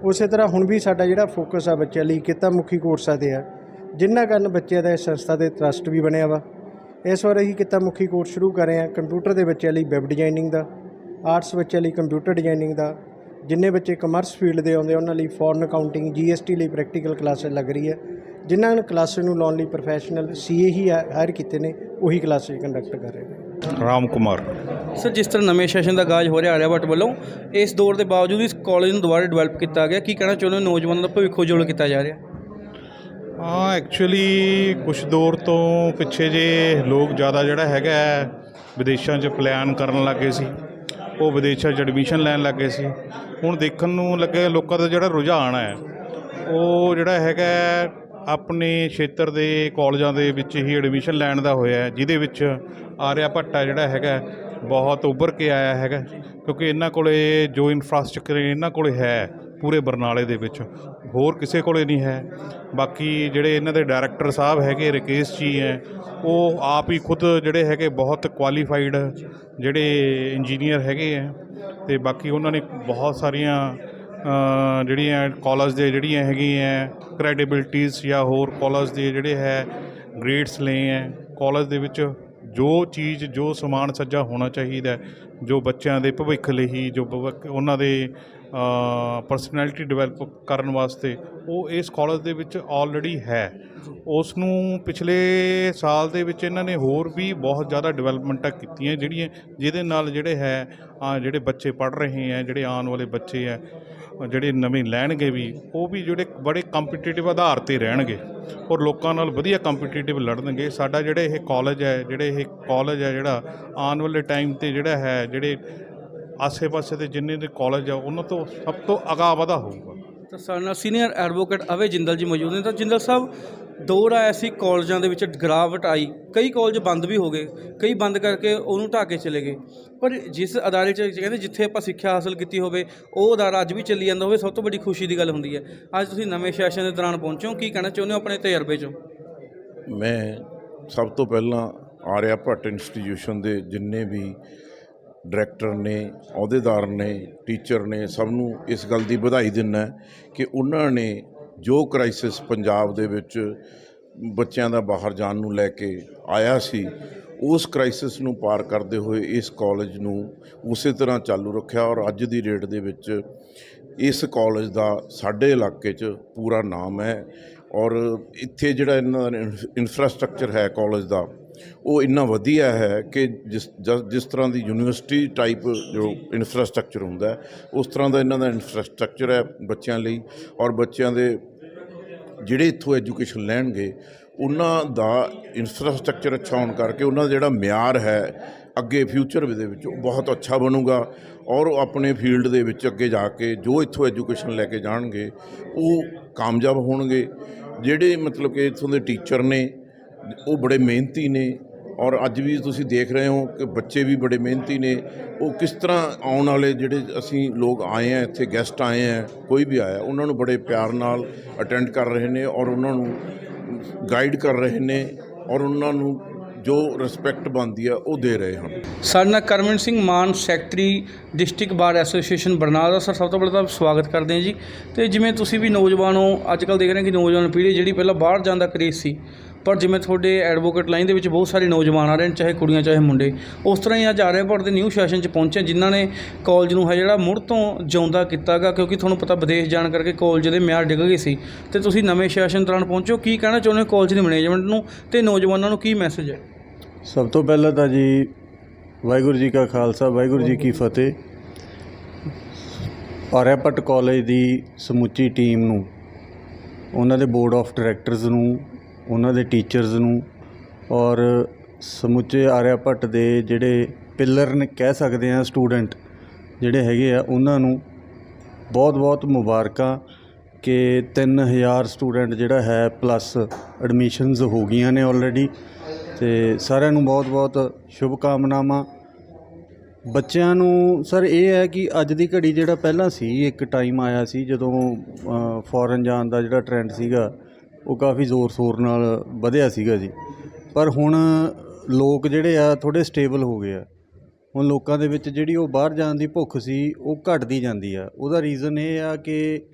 ਉਸੇ ਤਰ੍ਹਾਂ ਹੁਣ ਵੀ ਸਾਡਾ ਜਿਹੜਾ ਫੋਕਸ ਆ ਬੱਚਿਆਂ ਲਈ ਕਿੱਤਾ ਮੁਖੀ ਕੋਰਸਾਂ ਤੇ ਆ ਜਿਨ੍ਹਾਂ ਕਾਰਨ ਬੱਚਿਆਂ ਦਾ ਇਸ ਸੰਸਥਾ ਦੇ ਟਰਸਟ ਵੀ ਬਣਿਆ ਵਾ। ਇਸ ਵਾਰ ਅਸੀਂ ਕਿੱਤਾ ਮੁਖੀ ਕੋਰਸ ਸ਼ੁਰੂ ਕਰ ਰਹੇ ਹਾਂ ਕੰਪਿਊਟਰ ਦੇ ਬੱਚਿਆਂ ਲਈ ਵੈਬ ਡਿਜ਼ਾਈਨਿੰਗ ਦਾ ਆਰਟਸ ਬੱਚਿਆਂ ਲਈ ਕੰਪਿਊਟਰ ਡਿਜ਼ਾਈਨਿੰਗ ਦਾ। ਜਿੰਨੇ ਬੱਚੇ ਕਮਰਸ ਫੀਲਡ ਦੇ ਆਉਂਦੇ ਉਹਨਾਂ ਲਈ ਫੋਰਨ ਅਕਾਊਂਟਿੰਗ ਜੀਐਸਟੀ ਲਈ ਪ੍ਰੈਕਟੀਕਲ ਕਲਾਸ ਲੱਗ ਰਹੀ ਹੈ ਜਿਨ੍ਹਾਂ ਨੂੰ ਕਲਾਸਿਸ ਨੂੰ ਲਾਉਣ ਲਈ ਪ੍ਰੋਫੈਸ਼ਨਲ ਸੀਏ ਹੀ ਹਾਇਰ ਕੀਤੇ ਨੇ, ਉਹੀ ਕਲਾਸਿਸ ਕੰਡਕਟ ਕਰ ਰਹੇ ਨੇ। ਰਾਮ ਕੁਮਾਰ। ਸਰ ਜਿਸ ਤਰ੍ਹਾਂ ਨਵੇਂ ਸੈਸ਼ਨ ਦਾ ਆਗਾਜ਼ ਹੋ ਰਿਹਾ ਆਰਿਆਭੱਟ ਵੱਲੋਂ ਇਸ ਦੌਰ ਦੇ ਬਾਵਜੂਦ ਇਸ ਕਾਲਜ ਨੂੰ ਦੁਬਾਰਾ ਡਿਵੈਲਪ ਕੀਤਾ ਗਿਆ ਕੀ ਕਹਿਣਾ ਚਾਹੁੰਦੇ ਹੋ? ਨੌਜਵਾਨਾਂ ਦਾ ਭਵਿੱਖ ਉਜਵਲ ਕੀਤਾ ਜਾ ਰਿਹਾ? ਹਾਂ ਐਕਚੁਅਲੀ ਕੁਝ ਦੌਰ ਤੋਂ ਪਿੱਛੇ ਜੇ ਲੋਕ ਜ਼ਿਆਦਾ ਜਿਹੜਾ ਹੈਗਾ ਹੈ, ਵਿਦੇਸ਼ਾਂ 'ਚ ਪਲਾਨ ਕਰਨ ਲੱਗੇ ਸੀ। ਉਹ ਵਿਦੇਸ਼ਾਂ 'ਚ ਐਡਮਿਸ਼ਨ ਲੈਣ ਲੱਗੇ ਸੀ। ਹੁਣ ਦੇਖਣ ਨੂੰ ਲੱਗੇ ਲੋਕਾਂ ਦਾ ਜਿਹੜਾ ਰੁਝਾਨ ਹੈ ਉਹ ਜਿਹੜਾ ਹੈਗਾ ਹੈ, ਆਪਣੇ ਖੇਤਰ ਦੇ ਕਾਲਜਾਂ ਦੇ ਵਿੱਚ ਹੀ ਐਡਮਿਸ਼ਨ ਲੈਣ ਦਾ ਹੋਇਆ ਹੈ, ਜਿਹਦੇ ਵਿੱਚ ਆਰਿਆ ਭੱਟਾ ਜਿਹੜਾ ਹੈਗਾ ਬਹੁਤ ਉੱਭਰ ਕੇ ਆਇਆ ਹੈਗਾ ਕਿਉਂਕਿ ਇਹਨਾਂ ਕੋਲੇ ਜੋ ਇਨਫਰਾਸਟ੍ਰਕਚਰ ਇਹਨਾਂ ਕੋਲੇ ਹੈ ਪੂਰੇ ਬਰਨਾਲੇ ਦੇ ਵਿੱਚ, ਹੋਰ ਕਿਸੇ ਕੋਲੇ ਨਹੀਂ ਹੈ। ਬਾਕੀ ਜਿਹੜੇ ਇਹਨਾਂ ਦੇ ਡਾਇਰੈਕਟਰ ਸਾਹਿਬ ਹੈਗੇ, ਰਕੇਸ਼ ਜੀ ਹੈ, ਉਹ ਆਪ ਹੀ ਖੁਦ ਜਿਹੜੇ ਹੈਗੇ ਬਹੁਤ ਕੁਆਲੀਫਾਈਡ ਜਿਹੜੇ ਇੰਜੀਨੀਅਰ ਹੈਗੇ ਹੈ, ਤੇ ਬਾਕੀ ਉਹਨਾਂ ਨੇ ਬਹੁਤ ਸਾਰੀਆਂ ਜਿਹੜੀਆਂ ਕਾਲਜ ਦੇ ਜਿਹੜੀਆਂ ਹੈਗੀਆਂ ਕ੍ਰੈਡੀਬਿਲਟੀਜ਼ ਜਾਂ ਹੋਰ ਕਾਲਜ ਦੇ ਜਿਹੜੇ ਹੈ ਗ੍ਰੇਡਸ ਲਏ ਹੈ ਕਾਲਜ ਦੇ ਵਿੱਚ ਜੋ ਚੀਜ਼, ਜੋ ਸਮਾਨ ਸੱਜਾ ਹੋਣਾ ਚਾਹੀਦਾ ਜੋ ਬੱਚਿਆਂ ਦੇ ਭਵਿੱਖ ਲਈ, ਜੋ ਭਵਿੱਖ- ਉਹਨਾਂ ਦੇ ਪਰਸਨੈਲਿਟੀ ਡਿਵੈਲਪ ਕਰਨ ਵਾਸਤੇ, ਉਹ ਇਸ ਕਾਲਜ ਦੇ ਵਿੱਚ ਆਲਰੇਡੀ ਹੈ। ਉਸ ਨੂੰ ਪਿਛਲੇ ਸਾਲ ਦੇ ਵਿੱਚ ਇਹਨਾਂ ਨੇ ਹੋਰ ਵੀ ਬਹੁਤ ਜ਼ਿਆਦਾ ਡਿਵੈਲਪਮੈਂਟਾਂ ਕੀਤੀਆਂ ਜਿਹੜੀਆਂ, ਜਿਹਦੇ ਨਾਲ ਜਿਹੜੇ ਹੈ ਜਿਹੜੇ ਬੱਚੇ ਪੜ੍ਹ ਰਹੇ ਹੈ, ਜਿਹੜੇ ਆਉਣ ਵਾਲੇ ਬੱਚੇ ਹੈ ਜਿਹੜੇ ਨਵੇਂ ਲੈਣਗੇ ਵੀ, ਉਹ ਵੀ ਜਿਹੜੇ ਬੜੇ ਕੰਪੀਟੀਟਿਵ ਆਧਾਰ ਤੇ ਰਹਿਣਗੇ ਔਰ ਲੋਕਾਂ ਨਾਲ ਵਧੀਆ ਕੰਪੀਟੀਟਿਵ ਲੜਨਗੇ। ਸਾਡਾ ਜਿਹੜੇ ਇਹ ਕਾਲਜ ਹੈ, ਜਿਹੜੇ ਇਹ ਕਾਲਜ ਹੈ, ਜਿਹੜਾ ਆਉਣ ਵਾਲੇ ਟਾਈਮ ਤੇ ਜਿਹੜਾ ਹੈ, ਜਿਹੜੇ ਆਸੇ-ਪਾਸੇ ਦੇ ਜਿੰਨੇ ਦੇ ਕਾਲਜ ਆ, ਉਹਨਾਂ ਤੋਂ ਸਭ ਤੋਂ ਅਗਾਹ ਵਧਾ ਹੋਊਗਾ। ਤਾਂ ਸਾਡੇ ਨਾਲ ਸੀਨੀਅਰ ਐਡਵੋਕੇਟ ਅਵੇ ਜਿੰਦਲ ਜੀ ਮੌਜੂਦ ਨੇ। ਤਾਂ ਜਿੰਦਲ ਸਾਹਿਬ ਦੌਰ ਆਇਆ ਸੀ ਕਾਲਜਾਂ ਦੇ ਵਿੱਚ ਗਿਰਾਵਟ ਆਈ। ਕਈ ਕਾਲਜ ਬੰਦ ਵੀ ਹੋ ਗਏ, ਕਈ ਬੰਦ ਕਰਕੇ ਉਹਨੂੰ ਢਾਹ ਕੇ ਚਲੇ ਗਏ। ਪਰ ਜਿਸ ਅਦਾਰੇ 'ਚ ਕਹਿੰਦੇ ਜਿੱਥੇ ਆਪਾਂ ਸਿੱਖਿਆ ਹਾਸਲ ਕੀਤੀ ਹੋਵੇ, ਉਹ ਅਦਾਰਾ ਅੱਜ ਵੀ ਚੱਲੀ ਜਾਂਦਾ ਹੋਵੇ, ਸਭ ਤੋਂ ਵੱਡੀ ਖੁਸ਼ੀ ਦੀ ਗੱਲ ਹੁੰਦੀ ਹੈ। ਅੱਜ ਤੁਸੀਂ ਨਵੇਂ ਸੈਸ਼ਨ ਦੇ ਦੌਰਾਨ ਪਹੁੰਚੇ ਹੋ, ਕੀ ਕਹਿਣਾ ਚਾਹੁੰਦੇ ਹੋ ਆਪਣੇ ਤਜਰਬੇ 'ਚੋਂ? ਮੈਂ ਸਭ ਤੋਂ ਪਹਿਲਾਂ ਆਰਿਆ ਭੱਟ ਇੰਸਟੀਟਿਊਸ਼ਨ ਦੇ ਜਿੰਨੇ ਵੀ ਡਾਇਰੈਕਟਰ ਨੇ, ਅਹੁਦੇਦਾਰ ਨੇ ਟੀਚਰ ਨੇ, ਸਭ ਨੂੰ ਇਸ ਗੱਲ ਦੀ ਵਧਾਈ ਦਿੰਦਾ ਕਿ ਉਹਨਾਂ ਨੇ ਜੋ ਕ੍ਰਾਈਸਿਸ ਪੰਜਾਬ ਦੇ ਵਿੱਚ ਬੱਚਿਆਂ ਦਾ ਬਾਹਰ ਜਾਣ ਨੂੰ ਲੈ ਕੇ ਆਇਆ ਸੀ, ਉਸ ਕ੍ਰਾਈਸਿਸ ਨੂੰ ਪਾਰ ਕਰਦੇ ਹੋਏ ਇਸ ਕਾਲਜ ਨੂੰ ਉਸੇ ਤਰ੍ਹਾਂ ਚਾਲੂ ਰੱਖਿਆ ਔਰ ਅੱਜ ਦੀ ਡੇਟ ਦੇ ਵਿੱਚ ਇਸ ਕਾਲਜ ਦਾ ਸਾਡੇ ਇਲਾਕੇ 'ਚ ਪੂਰਾ ਨਾਮ ਹੈ ਔਰ ਇੱਥੇ ਜਿਹੜਾ ਇਹਨਾਂ ਦਾ ਇਨਫਰਾਸਟ੍ਰਕਚਰ ਹੈ ਕਾਲਜ ਦਾ ਉਹ ਇੰਨਾ ਵਧੀਆ ਹੈ ਕਿ ਜਿਸ ਜ- ਜਿਸ ਤਰ੍ਹਾਂ ਦੀ ਯੂਨੀਵਰਸਿਟੀ ਟਾਈਪ ਜੋ ਇਨਫਰਾਸਟ੍ਰਕਚਰ ਹੁੰਦਾ ਉਸ ਤਰ੍ਹਾਂ ਦਾ ਇਹਨਾਂ ਦਾ ਇਨਫਰਾਸਟ੍ਰਕਚਰ ਹੈ ਬੱਚਿਆਂ ਲਈ ਔਰ ਬੱਚਿਆਂ ਦੇ ਜਿਹੜੇ ਇੱਥੋਂ ਐਜੂਕੇਸ਼ਨ ਲੈਣਗੇ, ਉਹਨਾਂ ਦਾ ਇਨਫਰਾਸਟ੍ਰਕਚਰ ਅੱਛਾ ਹੋਣ ਕਰਕੇ ਉਹਨਾਂ ਦਾ ਜਿਹੜਾ ਮਿਆਰ ਹੈ ਅੱਗੇ ਫਿਊਚਰ ਦੇ ਵਿੱਚ ਉਹ ਬਹੁਤ ਅੱਛਾ ਬਣੂਗਾ ਔਰ ਉਹ ਆਪਣੇ ਫੀਲਡ ਦੇ ਵਿੱਚ ਅੱਗੇ ਜਾ ਕੇ ਜੋ ਇੱਥੋਂ ਐਜੂਕੇਸ਼ਨ ਲੈ ਕੇ ਜਾਣਗੇ, ਉਹ ਕਾਮਯਾਬ ਹੋਣਗੇ। ਜਿਹੜੇ ਮਤਲਬ ਕਿ ਇੱਥੋਂ ਦੇ ਟੀਚਰ ਨੇ ਉਹ ਬੜੇ ਮਿਹਨਤੀ ਨੇ ਔਰ ਅੱਜ ਵੀ ਤੁਸੀਂ ਦੇਖ ਰਹੇ ਹੋ ਕਿ ਬੱਚੇ ਵੀ ਬੜੇ ਮਿਹਨਤੀ ਨੇ। ਉਹ ਕਿਸ ਤਰ੍ਹਾਂ ਆਉਣ ਵਾਲੇ ਜਿਹੜੇ ਅਸੀਂ ਲੋਕ ਆਏ ਆ, ਇੱਥੇ ਗੈਸਟ ਆਏ ਆ, ਕੋਈ ਵੀ ਆਇਆ, ਉਹਨਾਂ ਨੂੰ ਬੜੇ ਪਿਆਰ ਨਾਲ ਅਟੈਂਡ ਕਰ ਰਹੇ ਨੇ ਔਰ ਉਹਨਾਂ ਨੂੰ ਗਾਈਡ ਕਰ ਰਹੇ ਨੇ ਔਰ ਉਹਨਾਂ ਨੂੰ ਜੋ ਰਿਸਪੈਕਟ ਬਣਦੀ ਆ, ਉਹ ਦੇ ਰਹੇ ਹਨ। ਸਾਡੇ ਨਾਲ Karman Singh Mann, secretary, district bar association Barnala ਦਾ। ਸਰ, ਸਭ ਤੋਂ ਪਹਿਲਾਂ ਤਾਂ ਸਵਾਗਤ ਕਰਦੇ ਹਾਂ ਜੀ। ਤੇ ਜਿਵੇਂ ਤੁਸੀਂ ਵੀ ਨੌਜਵਾਨ ਹੋ, ਅੱਜ ਕੱਲ੍ਹ ਦੇਖ ਰਹੇ ਕਿ ਨੌਜਵਾਨ ਪੀੜ੍ਹੀ ਜਿਹੜੀ ਪਹਿਲਾਂ ਬਾਹਰ ਜਾਣ ਦਾ ਕਰੇਜ਼ ਸੀ ਪਰ ਜਿਵੇਂ ਤੁਹਾਡੇ ਐਡਵੋਕੇਟ ਲਾਈਨ ਦੇ ਵਿੱਚ ਬਹੁਤ ਸਾਰੇ ਨੌਜਵਾਨ ਆ ਰਹੇ ਨੇ ਚਾਹੇ ਕੁੜੀਆਂ ਚਾਹੇ ਮੁੰਡੇ ਉਸ ਤਰ੍ਹਾਂ ਹੀ ਅੱਜ ਆਰਿਆਪੁਰ ਦੇ ਨਿਊ ਸੈਸ਼ਨ 'ਚ ਪਹੁੰਚੇ ਜਿਨ੍ਹਾਂ ਨੇ ਕਾਲਜ ਨੂੰ ਹੈ ਜਿਹੜਾ ਮੁੜ ਤੋਂ ਜਿਉਂਦਾ ਕੀਤਾਗਾ ਕਿਉਂਕਿ ਤੁਹਾਨੂੰ ਪਤਾ ਵਿਦੇਸ਼ ਜਾਣ ਕਰਕੇ ਕਾਲਜ ਦੇ ਮਿਆਰ ਡਿੱਗ ਗਏ ਸੀ। ਤੇ ਤੁਸੀਂ ਨਵੇਂ ਸੈਸ਼ਨ ਦੌਰਾਨ ਪਹੁੰਚੋ ਕੀ ਕਹਿਣਾ ਚਾਹੁੰਦੇ ਹੋ ਕਾਲਜ ਦੀ ਮੈਨੇਜਮੈਂਟ ਨੂੰ ਤੇ ਨੌਜਵਾਨਾਂ ਨੂੰ ਕੀ ਮੈਸੇਜ ਹੈ? ਸਭ ਤੋਂ ਪਹਿਲਾਂ ਤਾਂ ਜੀ ਵਾਹਿਗੁਰੂ ਜੀ ਕਾ ਖਾਲਸਾ ਵਾਹਿਗੁਰੂ ਜੀ ਕੀ ਫਤਿਹ। ਆਰਿਆਪਟ ਕਾਲਜ ਦੀ ਸਮੁੱਚੀ ਟੀਮ ਨੂੰ ਉਹਨਾਂ ਦੇ ਬੋਰਡ ਆਫ ਡਾਇਰੈਕਟਰਸ ਨੂੰ ਉਹਨਾਂ ਦੇ ਟੀਚਰਸ ਨੂੰ ਔਰ ਸਮੁੱਚੇ ਆਰਿਆ ਭੱਟ ਦੇ ਜਿਹੜੇ ਪਿਲਰ ਨੇ ਕਹਿ ਸਕਦੇ ਆ ਸਟੂਡੈਂਟ ਜਿਹੜੇ ਹੈਗੇ ਆ, ਉਹਨਾਂ ਨੂੰ ਬਹੁਤ ਬਹੁਤ ਮੁਬਾਰਕਾਂ ਕਿ 3000 ਸਟੂਡੈਂਟ ਜਿਹੜਾ ਹੈ ਪਲੱਸ ਐਡਮਿਸ਼ਨਸ ਹੋ ਗਈਆਂ ਨੇ ਆਲਰੇਡੀ ਤੇ ਸਾਰਿਆਂ ਨੂੰ ਬਹੁਤ ਬਹੁਤ ਸ਼ੁਭ ਕਾਮਨਾਵਾਂ ਬੱਚਿਆਂ ਨੂੰ ਸਰ ਇਹ ਹੈ ਕਿ ਅੱਜ ਦੀ ਘੜੀ ਜਿਹੜਾ ਪਹਿਲਾਂ ਸੀ, ਇੱਕ ਟਾਈਮ ਆਇਆ ਸੀ ਜਦੋਂ ਫੋਰਨ ਜਾਣ ਦਾ ਜਿਹੜਾ ਟ੍ਰੈਂਡ ਸੀਗਾ ਉਹ ਕਾਫੀ ਜ਼ੋਰ ਸ਼ੋਰ ਨਾਲ ਵਧਿਆ ਸੀਗਾ ਜੀ। ਪਰ ਹੁਣ ਲੋਕ ਜਿਹੜੇ ਆ ਥੋੜੇ ਸਟੇਬਲ ਹੋ ਗਏ ਆ। ਹੁਣ ਲੋਕਾਂ ਦੇ ਵਿੱਚ ਜਿਹੜੀ ਉਹ ਬਾਹਰ ਜਾਣ ਦੀ ਭੁੱਖ ਸੀ, ਉਹ ਘਟਦੀ ਜਾਂਦੀ ਆ। ਉਹਦਾ ਰੀਜ਼ਨ ਇਹ ਆ ਕਿ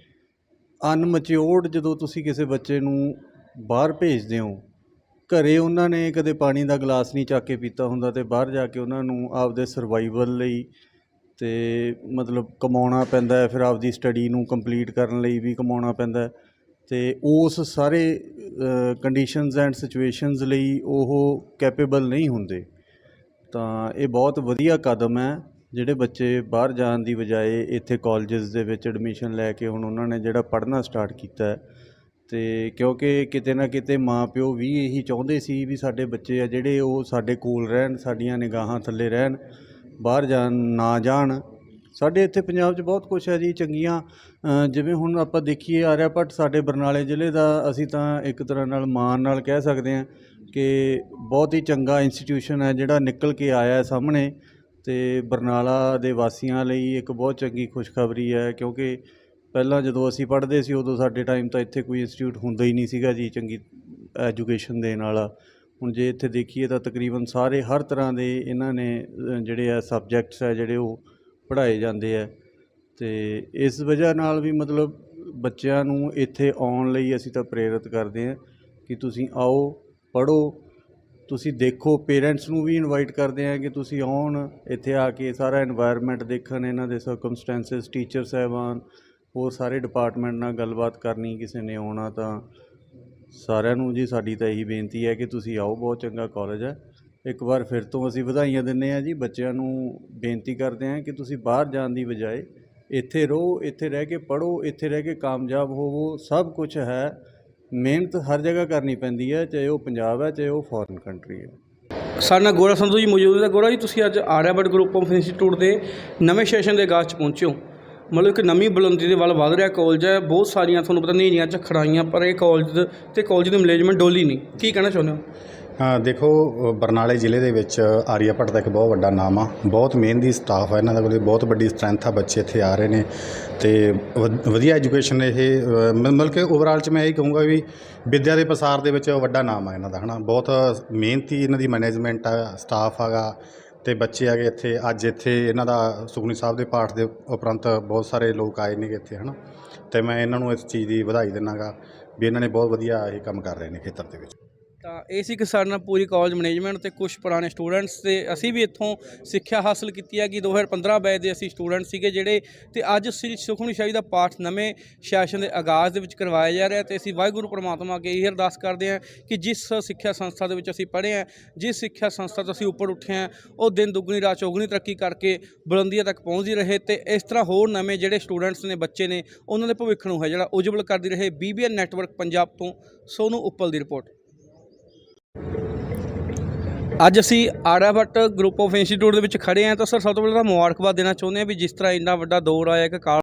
ਅਨਮੈਚਿਓਰਡ ਜਦੋਂ ਤੁਸੀਂ ਕਿਸੇ ਬੱਚੇ ਨੂੰ ਬਾਹਰ ਭੇਜਦੇ ਹੋ, ਘਰੇ ਉਹਨਾਂ ਨੇ ਕਦੇ ਪਾਣੀ ਦਾ ਗਲਾਸ ਨਹੀਂ ਚੱਕ ਕੇ ਪੀਤਾ ਹੁੰਦਾ ਤੇ ਬਾਹਰ ਜਾ ਕੇ ਉਹਨਾਂ ਨੂੰ ਆਪਦੇ ਸਰਵਾਈਵਲ ਲਈ ਤੇ ਮਤਲਬ ਕਮਾਉਣਾ ਪੈਂਦਾ ਫਿਰ ਆਪਦੀ ਸਟੱਡੀ ਨੂੰ ਕੰਪਲੀਟ ਕਰਨ ਲਈ ਵੀ ਕਮਾਉਣਾ ਪੈਂਦਾ ਤੇ ਉਸ ਸਾਰੇ ਕੰਡੀਸ਼ਨਸ ਐਂਡ ਸਿਚੁਏਸ਼ਨਸ ਲਈ ਉਹ ਕੈਪੇਬਲ ਨਹੀਂ ਹੁੰਦੇ। ਤਾਂ ਇਹ ਬਹੁਤ ਵਧੀਆ ਕਦਮ ਹੈ, ਜਿਹੜੇ ਬੱਚੇ ਬਾਹਰ ਜਾਣ ਦੀ ਬਜਾਏ ਇੱਥੇ ਕਾਲਜਸ ਦੇ ਵਿੱਚ ਐਡਮਿਸ਼ਨ ਲੈ ਕੇ ਹੁਣ ਉਹਨਾਂ ਨੇ ਜਿਹੜਾ ਪੜ੍ਹਨਾ ਸਟਾਰਟ ਕੀਤਾ ਹੈ। ਤੇ ਕਿਉਂਕਿ ਕਿਤੇ ਨਾ ਕਿਤੇ ਮਾਪਿਓ ਵੀ ਇਹੀ ਚਾਹੁੰਦੇ ਸੀ ਵੀ ਸਾਡੇ ਬੱਚੇ ਆ ਜਿਹੜੇ ਉਹ ਸਾਡੇ ਕੋਲ ਰਹਿਣ, ਸਾਡੀਆਂ ਨਿਗਾਹਾਂ ਥੱਲੇ ਰਹਿਣ, ਬਾਹਰ ਜਾਣ, ਨਾ ਜਾਣ। ਸਾਡੇ ਇੱਥੇ ਪੰਜਾਬ 'ਚ ਬਹੁਤ ਕੁਝ ਹੈ ਜੀ, ਚੰਗੀਆਂ ਜਿਵੇਂ ਹੁਣ ਆਪਾਂ ਦੇਖੀਏ ਆਰਿਆਪਟ ਸਾਡੇ ਬਰਨਾਲੇ ਜ਼ਿਲ੍ਹੇ ਦਾ ਅਸੀਂ ਤਾਂ ਇੱਕ ਤਰ੍ਹਾਂ ਨਾਲ ਮਾਣ ਨਾਲ ਕਹਿ ਸਕਦੇ ਹਾਂ ਕਿ ਬਹੁਤ ਹੀ ਚੰਗਾ ਇੰਸਟੀਟਿਊਸ਼ਨ ਹੈ ਜਿਹੜਾ ਨਿਕਲ ਕੇ ਆਇਆ ਸਾਹਮਣੇ ਤੇ ਬਰਨਾਲਾ ਦੇ ਵਾਸੀਆਂ ਲਈ ਇੱਕ ਬਹੁਤ ਚੰਗੀ ਖੁਸ਼ਖਬਰੀ ਹੈ ਕਿਉਂਕਿ ਪਹਿਲਾਂ ਜਦੋਂ ਅਸੀਂ ਪੜ੍ਹਦੇ ਸੀ, ਉਦੋਂ ਸਾਡੇ ਟਾਈਮ ਤਾਂ ਇੱਥੇ ਕੋਈ ਇੰਸਟੀਟਿਊਟ ਹੁੰਦਾ ਹੀ ਨਹੀਂ ਸੀਗਾ ਜੀ, ਚੰਗੀ ਐਜੂਕੇਸ਼ਨ ਦੇਣ ਵਾਲਾ। ਹੁਣ ਜੇ ਇੱਥੇ ਦੇਖੀਏ ਤਾਂ ਤਕਰੀਬਨ ਸਾਰੇ ਹਰ ਤਰ੍ਹਾਂ ਦੇ ਇਹਨਾਂ ਨੇ ਜਿਹੜੇ ਆ ਸਬਜੈਕਟਸ ਹੈ ਜਿਹੜੇ ਉਹ ਪੜ੍ਹਾਏ ਜਾਂਦੇ ਆ ਤੇ ਇਸ ਵਜ੍ਹਾ ਨਾਲ ਵੀ ਮਤਲਬ ਬੱਚਿਆਂ ਨੂੰ ਇੱਥੇ ਆਉਣ ਲਈ ਅਸੀਂ ਤਾਂ ਪ੍ਰੇਰਿਤ ਕਰਦੇ ਆ ਕਿ ਤੁਸੀਂ ਆਓ, ਪੜ੍ਹੋ, ਤੁਸੀਂ ਦੇਖੋ, ਪੇਰੈਂਟਸ ਨੂੰ ਵੀ ਇਨਵਾਈਟ ਕਰਦੇ ਆ ਕਿ ਤੁਸੀਂ ਆਉਣ, ਇੱਥੇ ਆ ਕੇ ਸਾਰਾ এনवायरमेंट ਦੇਖਣ, ਇਹਨਾਂ ਦੇ ਸਰਕਮਸਟੈਂਸਸ ਟੀਚਰ ਸਾਹਿਬਾਨ, ਹੋਰ ਸਾਰੇ ਡਿਪਾਰਟਮੈਂਟ ਨਾਲ ਗੱਲਬਾਤ ਕਰਨੀ, ਕਿਸੇ ਨੇ ਆਉਣਾ ਤਾਂ ਸਾਰਿਆਂ ਨੂੰ ਜੀ ਸਾਡੀ ਤਾਂ ਇਹੀ ਬੇਨਤੀ ਹੈ ਕਿ ਤੁਸੀਂ ਆਓ, ਬਹੁਤ ਚੰਗਾ ਕਾਲਜ ਹੈ। ਇੱਕ ਵਾਰ ਫਿਰ ਤੋਂ ਅਸੀਂ ਵਧਾਈਆਂ ਦਿੰਦੇ ਹਾਂ ਜੀ, ਬੱਚਿਆਂ ਨੂੰ ਬੇਨਤੀ ਕਰਦੇ ਹਾਂ ਕਿ ਤੁਸੀਂ ਬਾਹਰ ਜਾਣ ਦੀ ਬਜਾਏ ਇੱਥੇ ਰਹੋ, ਇੱਥੇ ਰਹਿ ਕੇ ਪੜ੍ਹੋ, ਇੱਥੇ ਰਹਿ ਕੇ ਕਾਮਯਾਬ ਹੋਵੋ, ਸਭ ਕੁਝ ਹੈ। ਮਿਹਨਤ ਹਰ ਜਗ੍ਹਾ ਕਰਨੀ ਪੈਂਦੀ ਹੈ, ਚਾਹੇ ਉਹ ਪੰਜਾਬ ਹੈ, ਚਾਹੇ ਉਹ ਫੋਰਨ ਕੰਟਰੀ ਹੈ। ਸਾਡੇ ਨਾਲ ਗੋਰਾ ਸੰਧੂ ਜੀ ਮੌਜੂਦ ਹੈ। ਗੋਰਾ ਜੀ, ਤੁਸੀਂ ਅੱਜ ਆਰਿਆਬਟ ਗਰੁੱਪ ਆਫ ਇੰਸਟੀਚਿਊਟ ਦੇ ਨਵੇਂ ਸੈਸ਼ਨ ਦੇ ਆਗਾਜ਼ 'ਚ ਪਹੁੰਚੇ ਹੋ। ਮਤਲਬ ਇੱਕ ਨਵੀਂ ਬੁਲੰਦੀ ਦੇ ਵੱਲ ਵਧ ਰਿਹਾ ਕਾਲਜ ਹੈ। ਬਹੁਤ ਸਾਰੀਆਂ ਤੁਹਾਨੂੰ ਪਤਾ ਨੇਰੀਆਂ ਚ ਖੜਾਈਆਂ ਪਰ ਇਹ ਕਾਲਜ ਤੇ ਕਾਲਜ ਦੀ ਮੈਨੇਜਮੈਂਟ ਡੋਲੀ ਨਹੀਂ। ਕੀ ਕਹਿਣਾ ਚਾਹੁੰਦੇ ਹੋ? ਦੇਖੋ ਬਰਨਾਲੇ ਜ਼ਿਲ੍ਹੇ ਦੇ ਵਿੱਚ ਆਰੀਆ ਭੱਟ ਦਾ ਇੱਕ ਬਹੁਤ ਵੱਡਾ ਨਾਮ ਆ। ਬਹੁਤ ਮਿਹਨਤੀ ਸਟਾਫ ਆ ਇਹਨਾਂ ਦਾ ਕੋਲੇ ਬਹੁਤ ਵੱਡੀ ਸਟਰੈਂਥ ਆ, ਬੱਚੇ ਇੱਥੇ ਆ ਰਹੇ ਨੇ। ਤੇ ਵਧ- ਵਧੀਆ ਐਜੂਕੇਸ਼ਨ ਇਹ ਮਤਲਬ ਕਿ ਓਵਰਆਲ ਚ ਮੈਂ ਇਹ ਕਹੂੰਗਾ ਵੀ ਵਿਦਿਆ ਦੇ ਪ੍ਰਸਾਰ ਦੇ ਵਿੱਚ ਵੱਡਾ ਨਾਮ ਆ ਇਹਨਾਂ ਦਾ, ਹਨਾ। ਬਹੁਤ ਮਿਹਨਤੀ ਇਹਨਾਂ ਦੀ ਮੈਨੇਜਮੈਂਟ ਆ ਸਟਾਫ ਆਗਾ, ਤੇ ਬੱਚੇ ਆਗੇ ਇੱਥੇ, ਅੱਜ ਇੱਥੇ ਇਹਨਾਂ ਦਾ ਸੁਖਨੀ ਸਾਹਿਬ ਦੇ ਪਾਠ ਦੇ ਉਪਰੰਤ ਬਹੁਤ ਸਾਰੇ ਲੋਕ ਆਏ ਨੇਗੇ ਇੱਥੇ, ਹਨਾ। ਤੇ ਮੈਂ ਇਹਨਾਂ ਨੂੰ ਇਸ ਚੀਜ਼ ਦੀ ਵਧਾਈ ਦਿੰਨਾਗਾ ਵੀ ਇਹਨਾਂ ਨੇ ਬਹੁਤ ਵਧੀਆ ਇਹ ਕੰਮ ਕਰ ਰਹੇ ਨੇ ਖੇਤਰ ਦੇ ਵਿੱਚ। ਤਾਂ ਇਹ ਸੀ ਕਿ ਸਾਡੇ ਨਾਲ ਪੂਰੀ ਕਾਲਜ ਮੈਨੇਜਮੈਂਟ ਤੇ ਕੁਝ ਪੁਰਾਣੇ ਸਟੂਡੈਂਟਸ ਤੇ ਅਸੀਂ ਵੀ ਇੱਥੋਂ ਸਿੱਖਿਆ ਹਾਸਲ ਕੀਤੀ ਹੈ ਕਿ 2015 ਬੈਚ ਦੇ ਅਸੀਂ ਸਟੂਡੈਂਟ ਸੀਗੇ ਜਿਹੜੇ ਤੇ ਅੱਜ ਸ੍ਰੀ ਸੁਖਮਨੀ ਸ਼ਾਹੀ ਦਾ ਪਾਠ ਨਵੇਂ ਸੈਸ਼ਨ ਦੇ ਆਗਾਜ਼ ਦੇ ਵਿੱਚ ਕਰਵਾਇਆ ਜਾ ਰਿਹਾ ਤੇ ਅਸੀਂ ਵਾਹਿਗੁਰੂ ਪ੍ਰਮਾਤਮਾ ਅੱਗੇ ਇਹ ਅਰਦਾਸ ਕਰਦੇ ਹਾਂ ਕਿ ਜਿਸ ਸਿੱਖਿਆ ਸੰਸਥਾ ਦੇ ਵਿੱਚ ਅਸੀਂ ਪੜ੍ਹੇ ਹਾਂ, ਜਿਸ ਸਿੱਖਿਆ ਸੰਸਥਾ ਤੋਂ ਅਸੀਂ ਉੱਪਰ ਉੱਠੇ ਹਾਂ, ਉਹ ਦਿਨ ਦੁੱਗਣੀ ਰਾਤ ਚੌਗਣੀ ਤਰੱਕੀ ਕਰਕੇ ਬੁਲੰਦੀਆਂ ਤੱਕ ਪਹੁੰਚਦੀ ਰਹੇ ਤੇ ਇਸ ਤਰ੍ਹਾਂ ਹੋਰ ਨਵੇਂ ਜਿਹੜੇ ਸਟੂਡੈਂਟਸ ਨੇ, ਬੱਚੇ ਨੇ, ਉਹਨਾਂ ਦੇ ਭਵਿੱਖ ਨੂੰ ਹੈ ਜਿਹੜਾ ਉਜਵਲ ਕਰਦੀ ਰਹੇ। ਬੀਬੀਐਨ ਨੈਟਵਰਕ ਪੰਜਾਬ ਤੋਂ ਸੋਨੂ ਉੱਪਲ ਦੀ ਰਿਪੋਰਟ ਅੱਜ ਅਸੀਂ ਆਰਿਆਭੱਟ ਗਰੁੱਪ ਆਫ ਇੰਸਟੀਚਿਊਟ ਦੇ ਵਿੱਚ ਖੜੇ ਹਾਂ ਤਾਂ ਸਰ ਸਭ ਤੋਂ ਪਹਿਲਾਂ ਤਾਂ ਮੁਬਾਰਕਬਾਦ ਦੇਣਾ ਚਾਹੁੰਦੇ ਹਾਂ ਵੀ ਜਿਸ ਤਰ੍ਹਾਂ ਇੰਨਾ ਵੱਡਾ ਦੌਰ ਆਇਆ ਕਿ ਕਾਲ